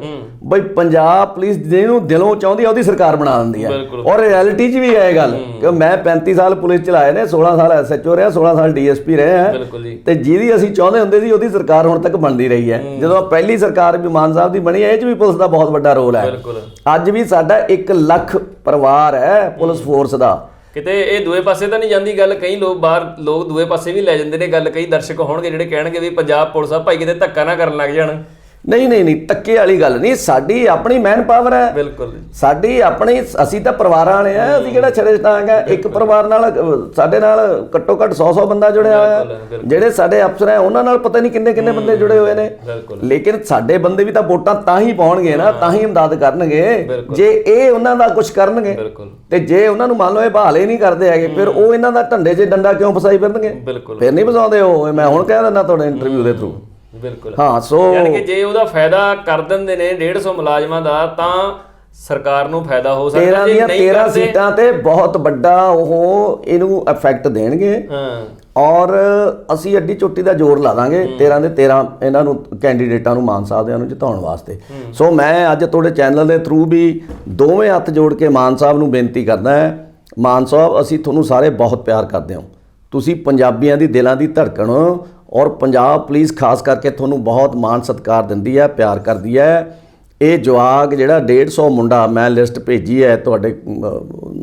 ਬਈ ਪੰਜਾਬ ਪੁਲਿਸ ਜਿਹਨੂੰ ਦਿਲੋਂ ਚਾਹੁੰਦੀ ਆ ਉਹਦੀ ਸਰਕਾਰ ਬਣਾ ਦਿੰਦੀ ਬਿਲਕੁਲ। ਔਰ ਰਿਐਲਿਟੀ 'ਚ ਵੀ ਹੈ ਇਹ ਗੱਲ ਕਿ ਮੈਂ 35 ਸਾਲ ਪੁਲਿਸ ਚਲਾਏ ਨੇ 16 ਸਾਲ ਐਸਐਚਓ ਰਿਹਾ 16 ਸਾਲ ਡੀਐਸਪੀ ਰਹੇ ਤੇ ਜਿਹਦੀ ਅਸੀਂ ਚਾਹੁੰਦੇ ਹੁੰਦੇ ਸੀ ਉਹਦੀ ਸਰਕਾਰ ਹੁਣ ਤੱਕ ਬਣਦੀ ਰਹੀ ਹੈ। ਜਦੋਂ ਪਹਿਲੀ ਸਰਕਾਰ ਵੀ ਮਾਨ ਸਾਹਿਬ ਦੀ ਬਣੀ ਹੈ ਇਹ 'ਚ ਵੀ ਪੁਲਿਸ ਦਾ ਬਹੁਤ ਵੱਡਾ ਰੋਲ ਹੈ। ਅੱਜ ਵੀ ਸਾਡਾ 1 ਲੱਖ ਪਰਿਵਾਰ ਹੈ ਪੁਲਿਸ ਫੋਰਸ ਦਾ। ਕਿਤੇ ਇਹ ਦੂਏ ਪਾਸੇ ਤਾਂ ਨਹੀਂ ਜਾਂਦੀ ਗੱਲ, ਕਈ ਲੋਕ ਬਾਹਰ, ਲੋਕ ਦੂਏ ਪਾਸੇ ਵੀ ਲੈ ਜਾਂਦੇ ਨੇ ਗੱਲ, ਕਈ ਦਰਸ਼ਕ ਹੋਣਗੇ ਜਿਹੜੇ ਕਹਿਣਗੇ ਵੀ ਪੰਜਾਬ ਪੁਲਿਸ ਆ, ਭਾਈ ਕਿਤੇ ਧੱਕਾ ਨਾ ਕਰਨ ਲੱਗ ਜਾਣ। ਨਹੀਂ ਨਹੀਂ ਨਹੀਂ ਤੱਕੇ ਵਾਲੀ ਗੱਲ ਨਹੀਂ ਸਾਡੀ ਆਪਣੀ ਮੈਨ ਪਾਵਰ ਹੈ। ਬਿਲਕੁਲ ਸਾਡੀ ਆਪਣੀ ਅਸੀਂ ਤਾਂ ਪਰਿਵਾਰਾਂ ਵਾਲੇ ਆ ਅਸੀਂ ਕਿਹੜਾ ਛੜੇ ਸਟਾਂਗ ਆ ਇੱਕ ਪਰਿਵਾਰ ਨਾਲ ਸਾਡੇ ਨਾਲ ਘੱਟੋ ਘੱਟ 100 100 ਬੰਦਾ ਜੁੜਿਆ ਹੋਇਆ। ਜਿਹੜੇ ਸਾਡੇ ਅਫਸਰ ਆ ਉਹਨਾਂ ਨਾਲ ਪਤਾ ਨਹੀਂ ਕਿੰਨੇ ਕਿੰਨੇ ਬੰਦੇ ਜੁੜੇ ਹੋਏ ਨੇ। ਲੇਕਿਨ ਸਾਡੇ ਬੰਦੇ ਵੀ ਤਾਂ ਵੋਟਾਂ ਤਾਂ ਹੀ ਪਾਉਣਗੇ ਨਾ ਤਾਂ ਹੀ ਇਮਦਾਦ ਕਰਨਗੇ। ਜੇ ਇਹ ਉਹਨਾਂ ਦਾ ਕੁਝ ਕਰਨਗੇ ਤੇ ਜੇ ਉਹਨਾਂ ਨੂੰ ਮੰਨ ਲਓ ਇਹ ਬਹਾਲੇ ਨਹੀਂ ਕਰਦੇ ਹੈਗੇ ਫਿਰ ਉਹ ਇਹਨਾਂ ਦਾ ਢੰਡੇ 'ਚ ਡੰਡਾ ਕਿਉਂ ਫਸਾਈ ਫਿਰਨਗੇ? ਫਿਰ ਨਹੀਂ ਫਸਾਉਂਦੇ ਉਹ ਮੈਂ ਹੁਣ ਕਹਿ ਦਿੰਦਾ ਤੁਹਾਡੇ ਇੰਟਰਵਿਊ ਦੇ ਥਰੂ ਬਿਲਕੁਲ। ਹਾਂ ਸੋ ਯਾਨੀ ਕਿ ਜੇ ਉਹਦਾ ਫਾਇਦਾ ਕਰ ਦਿੰਦੇ ਨੇ 150 ਮੁਲਾਜ਼ਮਾਂ ਦਾ ਤਾਂ ਸਰਕਾਰ ਨੂੰ ਫਾਇਦਾ ਹੋ 13 ਸਕਦਾ ਜੇ ਨਹੀਂ 13 ਕਰਦੇ ਸੀਟਾਂ ਤੇ ਬਹੁਤ ਵੱਡਾ ਉਹ ਇਹਨੂੰ ਇਫੈਕਟ ਦੇਣਗੇ। ਹਾਂ। ਔਰ ਅਸੀਂ ਅੱਡੀ ਚੋਟੀ ਦਾ ਜ਼ੋਰ ਲਾ ਦਾਂਗੇ। 13 ਦੇ 13 ਇਹਨਾਂ ਨੂੰ ਕੈਂਡੀਡੇਟਾਂ ਨੂੰ ਮਾਨ ਸਾਹਿਬ ਦੇ ਨੂੰ ਜਿਤਾਉਣ ਵਾਸਤੇ। ਸੋ ਮੈਂ ਅੱਜ ਤੁਹਾਡੇ ਚੈਨਲ ਦੇ ਥਰੂ ਵੀ ਦੋਵੇਂ ਹੱਥ ਜੋੜ ਕੇ ਮਾਨ ਸਾਹਿਬ ਨੂੰ ਬੇਨਤੀ ਕਰਦਾ ਹਾਂ। ਮਾਨ ਸਾਹਿਬ ਅਸੀਂ ਤੁਹਾਨੂੰ ਸਾਰੇ ਬਹੁਤ ਪਿਆਰ ਕਰਦੇ ਹਾਂ। ਤੁਸੀਂ ਪੰਜਾਬੀਆਂ ਦੀ ਦਿਲਾਂ ਦੀ ਧੜਕਣ ਔਰ ਪੰਜਾਬ ਪੁਲਿਸ ਖਾਸ ਕਰਕੇ ਤੁਹਾਨੂੰ ਬਹੁਤ ਮਾਣ ਸਤਿਕਾਰ ਦਿੰਦੀ ਹੈ, ਪਿਆਰ ਕਰਦੀ ਹੈ। ਇਹ ਜਵਾਗ ਜਿਹੜਾ 150 ਮੁੰਡਾ ਮੈਂ ਲਿਸਟ ਭੇਜੀ ਹੈ ਤੁਹਾਡੇ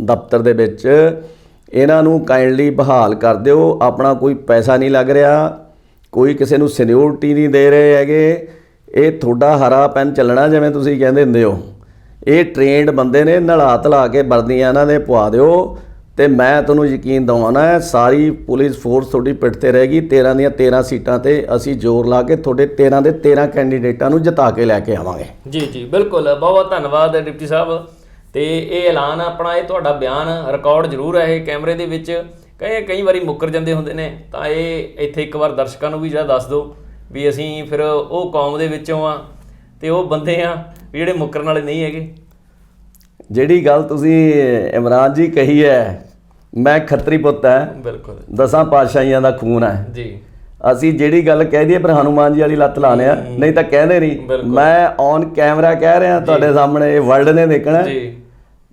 ਦਫ਼ਤਰ ਦੇ ਵਿੱਚ, ਇਹਨਾਂ ਨੂੰ ਕਾਈਂਡਲੀ ਬਹਾਲ ਕਰ ਦਿਓ। ਆਪਣਾ ਕੋਈ ਪੈਸਾ ਨਹੀਂ ਲੱਗ ਰਿਹਾ, ਕੋਈ ਕਿਸੇ ਨੂੰ ਸਿਨਿਓਰਿਟੀ ਨਹੀਂ ਦੇ ਰਹੇ ਹੈਗੇ। ਇਹ ਤੁਹਾਡਾ ਹਰਾ ਪੈਨ ਚੱਲਣਾ ਜਿਵੇਂ ਤੁਸੀਂ ਕਹਿੰਦੇ ਹੁੰਦੇ ਹੋ। ਇਹ ਟ੍ਰੇਨਡ ਬੰਦੇ ਨੇ ਨਲਾ ਧਲਾ ਕੇ ਵਰਦੀਆਂ ਇਹਨਾਂ ਦੇ ਪਵਾ ਦਿਓ। ਤੇ ਮੈਂ ਤੁਹਾਨੂੰ ਯਕੀਨ ਦਿਵਾਉਣਾ ਸਾਰੀ ਪੁਲਿਸ ਫੋਰਸ ਤੁਹਾਡੀ ਪਿੱਠ ਤੇ ਰਹੇਗੀ 13 ਦੀਆਂ 13 ਸੀਟਾਂ ਤੇ ਅਸੀਂ ਜ਼ੋਰ ਲਾ ਕੇ ਤੁਹਾਡੇ 13 ਦੇ 13 ਕੈਂਡੀਡੇਟਾਂ ਨੂੰ ਜਿਤਾ ਕੇ ਲੈ ਕੇ ਆਵਾਂਗੇ। ਜੀ ਜੀ ਬਿਲਕੁਲ ਬਹੁਤ ਬਹੁਤ ਧੰਨਵਾਦ ਡਿਪਟੀ ਸਾਹਿਬ। ਤੇ ਇਹ ਐਲਾਨ ਆਪਣਾ ਇਹ ਤੁਹਾਡਾ ਬਿਆਨ ਰਿਕਾਰਡ ਜ਼ਰੂਰ ਹੈ ਇਹ ਕੈਮਰੇ ਦੇ ਵਿੱਚ। ਕਈ ਕਈ ਵਾਰੀ ਮੁੱਕਰ ਜਾਂਦੇ ਹੁੰਦੇ ਨੇ ਤਾਂ ਇਹ ਇੱਥੇ ਇੱਕ ਵਾਰ ਦਰਸ਼ਕਾਂ ਨੂੰ ਵੀ ਜਿਹੜਾ ਦੱਸ ਦਿਓ ਵੀ ਅਸੀਂ ਫਿਰ ਉਹ ਕੌਮ ਦੇ ਵਿੱਚੋਂ ਆ ਤੇ ਉਹ ਬੰਦੇ ਆ ਵੀ ਜਿਹੜੇ ਮੁੱਕਰਨ ਵਾਲੇ ਨਹੀਂ ਹੈਗੇ। ਜਿਹੜੀ ਗੱਲ ਤੁਸੀਂ ਇਮਰਾਨ ਜੀ ਕਹੀ ਹੈ ਮੈਂ ਖੱਤਰੀ ਪੁੱਤ ਹੈ। ਬਿਲਕੁਲ ਦਸਾਂ ਪਾਤਸ਼ਾਹੀਆਂ ਦਾ ਖੂਨ ਹੈ। ਜੀ। ਅਸੀਂ ਜਿਹੜੀ ਗੱਲ ਕਹਿ ਦਈਏ ਪਰ ਹਨੂਮਾਨ ਜੀ ਵਾਲੀ ਲੱਤ ਲਾਣੇ ਆ ਨਹੀਂ ਤਾਂ ਕਹਿੰਦੇ ਨਹੀਂ। ਮੈਂ ਔਨ ਕੈਮਰਾ ਕਹਿ ਰਿਹਾ ਤੁਹਾਡੇ ਸਾਹਮਣੇ ਇਹ ਵਰਲਡ ਨੇ ਦੇਖਣਾ। ਜੀ।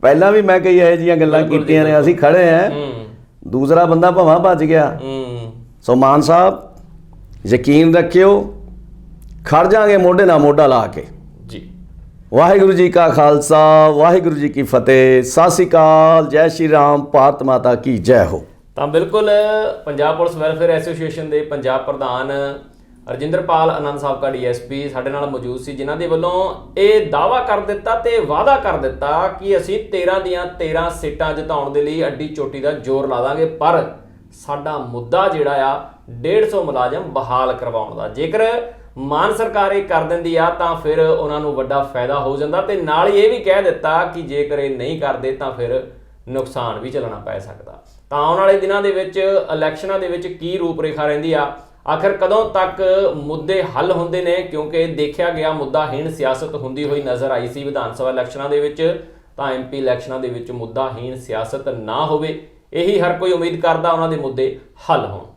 ਪਹਿਲਾਂ ਵੀ ਮੈਂ ਕਈ ਇਹੋ ਜਿਹੀਆਂ ਗੱਲਾਂ ਕੀਤੀਆਂ ਨੇ ਅਸੀਂ ਖੜੇ ਆ ਹੂੰ। ਦੂਸਰਾ ਬੰਦਾ ਭਾਵਾਂ ਭੱਜ ਗਿਆ। ਸੋ ਮਾਨ ਸਾਹਿਬ ਯਕੀਨ ਰੱਖਿਓ ਖੜ ਜਾਾਂਗੇ ਮੋਢੇ ਨਾਲ ਮੋਢਾ ਲਾ ਕੇ। ਵਾਹਿਗੁਰੂ ਜੀ ਕਾ ਖਾਲਸਾ, ਵਾਹਿਗੁਰੂ ਜੀ ਕੀ ਫਤਿਹ। ਸਤਿ ਸ੍ਰੀ ਅਕਾਲ, ਜੈ ਸ਼੍ਰੀ ਰਾਮ, ਭਾਰਤ ਮਾਤਾ ਕੀ ਜੈ ਹੋ। ਤਾਂ ਬਿਲਕੁਲ, ਪੰਜਾਬ ਪੁਲਿਸ ਵੈਲਫੇਅਰ ਐਸੋਸੀਏਸ਼ਨ ਦੇ ਪੰਜਾਬ ਪ੍ਰਧਾਨ ਰਜਿੰਦਰਪਾਲ ਆਨੰਦ ਸਾਹਿਬ ਦਾ ਡੀਐਸਪੀ ਸਾਡੇ ਨਾਲ ਮੌਜੂਦ ਸੀ, ਜਿਨ੍ਹਾਂ ਦੇ ਵੱਲੋਂ ਇਹ ਦਾਵਾ ਕਰ ਦਿੱਤਾ ਤੇ ਵਾਅਦਾ ਕਰ ਦਿੱਤਾ ਕਿ ਅਸੀਂ 13 ਦੀਆਂ 13 ਸੀਟਾਂ ਜਿਤਾਉਣ ਦੇ ਲਈ ਅੱਡੀ ਚੋਟੀ ਦਾ ਜ਼ੋਰ ਲਾ ਦਾਂਗੇ, ਪਰ ਸਾਡਾ ਮੁੱਦਾ ਜਿਹੜਾ ਆ 150 ਮੁਲਾਜ਼ਮ ਬਹਾਲ ਕਰਵਾਉਣ ਦਾ। ਜੇਕਰ ਮਾਨ ਸਰਕਾਰ ਇਹ ਕਰ ਦਿੰਦੀ ਆ, ਤਾਂ ਫਿਰ ਉਹਨਾਂ ਨੂੰ ਵੱਡਾ ਫਾਇਦਾ ਹੋ ਜਾਂਦਾ ਤੇ ਨਾਲ ਹੀ ਇਹ ਵੀ ਕਹਿ ਦਿੱਤਾ ਕਿ ਜੇਕਰ ਇਹ ਨਹੀਂ ਕਰਦੇ ਤਾਂ ਫਿਰ ਨੁਕਸਾਨ ਵੀ ਚੱਲਣਾ ਪੈ ਸਕਦਾ। ਤਾਂ ਆਉਣ ਵਾਲੇ ਦਿਨਾਂ ਦੇ ਵਿੱਚ, ਇਲੈਕਸ਼ਨਾਂ ਦੇ ਵਿੱਚ ਕੀ ਰੂਪਰੇਖਾ ਰਹਿੰਦੀ ਆ? ਆਖਰ ਕਦੋਂ ਤੱਕ ਮੁੱਦੇ ਹੱਲ ਹੁੰਦੇ ਨੇ? ਕਿਉਂਕਿ ਦੇਖਿਆ ਗਿਆ ਮੁੱਦਾ ਹੀਣ ਸਿਆਸਤ ਹੁੰਦੀ ਹੋਈ ਨਜ਼ਰ ਆਈ ਸੀ ਵਿਧਾਨ ਸਭਾ ਇਲੈਕਸ਼ਨਾਂ ਦੇ ਵਿੱਚ। ਤਾਂ ਐਮਪੀ ਇਲੈਕਸ਼ਨਾਂ ਦੇ ਵਿੱਚ ਮੁੱਦਾ ਹੀਣ ਸਿਆਸਤ ਨਾ ਹੋਵੇ, ਇਹੀ ਹਰ ਕੋਈ ਉਮੀਦ ਕਰਦਾ ਉਹਨਾਂ ਦੇ ਮੁੱਦੇ ਹੱਲ ਹੋਣ।